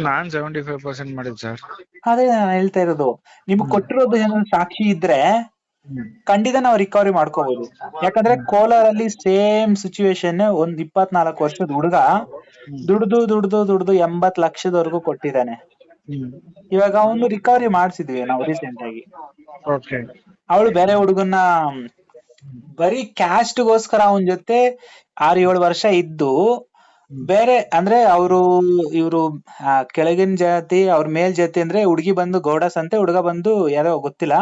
Speaker 2: ನಾನ್ ಸೆವೆಂಟಿ ಫೈವ್ ಪರ್ಸೆಂಟ್ ಮಾಡಿದ್ ಸರ್
Speaker 1: ಅದೇ ನಾನು ಹೇಳ್ತಾ ಇರೋದು. ನಿಮ್ಗೆ ಕೊಟ್ಟಿರೋದು ಏನಾದ್ರು ಸಾಕ್ಷಿ ಇದ್ರೆ ಖಂಡಿತ ನಾವು ರಿಕವರಿ ಮಾಡ್ಕೋಬಹುದು ಯಾಕಂದ್ರೆ ಕೋಲಾರಲ್ಲಿ ಸೇಮ್ ಸಿಚುವೇಶನ್ ಒಂದ್ ಇಪ್ಪತ್ನಾಲ್ಕು ವರ್ಷದ ಹುಡುಗ ದುಡ್ದು ದುಡ್ದು ದುಡ್ದು ಎಂಬತ್ ಲಕ್ಷದವರೆಗೂ ಕೊಟ್ಟಿದ್ದಾನೆ. ಇವಾಗ ಅವನು ರಿಕವರಿ ಮಾಡ್ಸಿದ್ವಿ ನಾವು ರೀಸೆಂಟ್ ಆಗಿ. ಅವಳು ಬೇರೆ ಹುಡುಗನ್ನ ಬರೀ ಕ್ಯಾಸ್ಟ್ ಗೋಸ್ಕರ ಅವನ ಜೊತೆ ಆರ್ ಏಳು ವರ್ಷ ಇದ್ದು ಬೇರೆ ಅಂದ್ರೆ ಅವರು ಇವರು ಕೆಳಗಿನ ಜಾತಿ ಅವ್ರ ಮೇಲ್ ಜಾತಿ ಅಂದ್ರೆ ಹುಡುಗಿ ಬಂದು ಗೌಡಸ್ ಅಂತೆ ಹುಡುಗ ಬಂದು ಯಾರೋ ಗೊತ್ತಿಲ್ಲ.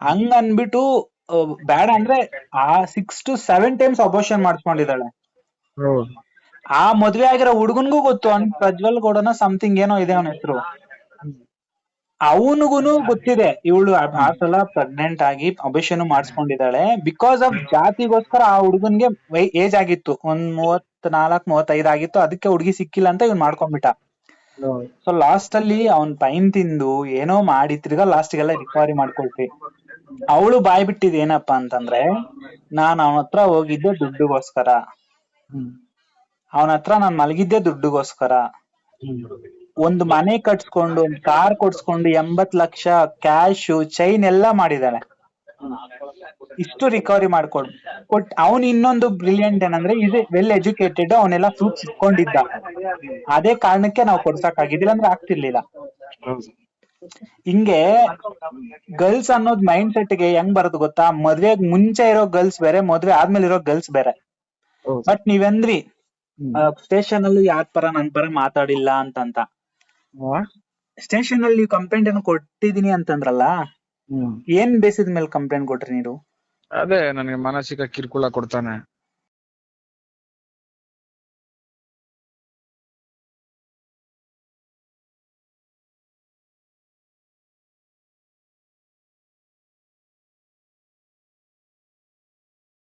Speaker 1: ಹಂಗ ಅನ್ಬಿಟ್ಟು ಬೇಡ ಅಂದ್ರೆ ಆ six to seven times abortion ಮಾಡಿಸ್ಕೊಂಡಿದ್ದಾಳೆ. ಆ ಮದ್ವೆ ಆಗಿರೋ ಹುಡುಗನ್ಗೂ ಗೊತ್ತು ಅವ್ನ್ ಪ್ರಜ್ವಲ್ ಗೌಡನ ಸಮಥಿಂಗ್ ಏನೋ ಇದೆ ಅವನ ಹೆಸರು. ಅವನಿಗೂನು ಗೊತ್ತಿದೆ. ಇವಳು ಆ ಸಲ ಪ್ರೆಗ್ನೆಂಟ್ ಆಗಿ ಅಭಿಷೇನು ಮಾಡಿಸ್ಕೊಂಡಿದ್ದಾಳೆ. ಬಿಕಾಸ್ ಆಫ್ ಜಾತಿಗೋಸ್ಕರ ಆ ಹುಡುಗನ್ಗೆ ಏಜ್ ಆಗಿತ್ತು. ಒಂದ್ ಮೂವತ್ ನಾಲ್ಕ್ ಮೂವತ್ತೈದ್ ಆಗಿತ್ತು. ಅದಕ್ಕೆ ಹುಡುಗಿ ಸಿಕ್ಕಿಲ್ಲ ಅಂತ ಇವ್ನ್ ಮಾಡ್ಕೊಂಡ್ಬಿಟ್ಟ. ಸೊ ಲಾಸ್ಟ್ ಅಲ್ಲಿ ಅವ್ನ್ ಪೈನ್ ತಿಂದು ಏನೋ ಮಾಡಿ ತಿರ್ಗಾ ಲಾಸ್ಟ್ ಗೆಲ್ಲ ರಿಕವರಿ ಮಾಡ್ಕೊಳ್ತಿ ಅವಳು ಬಾಯ್ ಬಿಟ್ಟಿದ್ ಏನಪ್ಪಾ ಅಂತಂದ್ರೆ ನಾನ್ ಅವನ ಹತ್ರ ಹೋಗಿದ್ದೆ ದುಡ್ಡುಗೋಸ್ಕರ. ಅವನ ಹತ್ರ ನಾನ್ ಮಲಗಿದ್ದೆ ದುಡ್ಡುಗೋಸ್ಕರ. ಒಂದ್ ಮನೆ ಕಟ್ಸ್ಕೊಂಡು ಒಂದ್ ಕಾರ್ ಕೊಡ್ಸ್ಕೊಂಡು ಎಂಬತ್ ಲಕ್ಷ ಕ್ಯಾಶ್ ಚೈನ್ ಎಲ್ಲಾ ಮಾಡಿದಾಳೆ ಇಷ್ಟು ರಿಕವರಿ ಮಾಡ್ಕೊಡ್ ಕೊಟ್ ಅವ್ನ್ ಇನ್ನೊಂದು ಬ್ರಿಲಿಯಂಟ್ ಏನಂದ್ರೆ ಇಸ್ ವೆಲ್ ಎಜುಕೇಟೆಡ್ ಅವನೆಲ್ಲ ಫ್ರೂಟ್ಸ್ ಇಟ್ಕೊಂಡಿದ್ದ. ಅದೇ ಕಾರಣಕ್ಕೆ ನಾವು ಕೊಡ್ಸಕ್ ಆಗಿದ್ದಿಲ್ಲ ಅಂದ್ರೆ ಆಗ್ತಿರ್ಲಿಲ್ಲ. ಹಿಂಗೆ ಗರ್ಲ್ಸ್ ಅನ್ನೋದ್ ಮೈಂಡ್ ಸೆಟ್ಗೆ ಹೆಂಗ್ ಬರೋದು ಗೊತ್ತಾ? ಮದ್ವೆಗ್ ಮುಂಚೆ ಇರೋ ಗರ್ಲ್ಸ್ ಬೇರೆ ಮದ್ವೆ ಆದ್ಮೇಲೆ ಇರೋ ಗರ್ಲ್ಸ್ ಬೇರೆ ಬಟ್ ನೀವಂದ್ರಿ ಸ್ಟೇಷನ್ ಅಲ್ಲಿ ಯಾರ್ ಪರ ನನ್ ಪರ ಮಾತಾಡಿಲ್ಲ ಅಂತಂತ. ಸ್ಟೇಷನ್ ಅಲ್ಲಿ ನೀವು ಕಂಪ್ಲೇಂಟ್ ಏನೋ ಕೊಟ್ಟಿದೀನಿ ಅಂತಂದ್ರಲ್ಲ ಏನ್ ಬೇಸಿದ ಮೇಲೆ ಕಂಪ್ಲೇಂಟ್ ಕೊಟ್ರಿ ನೀವು
Speaker 2: ಅದೇ ನನಗೆ ಮಾನಸಿಕ ಕಿರುಕುಳ ಕೊಡ್ತಾನೆ.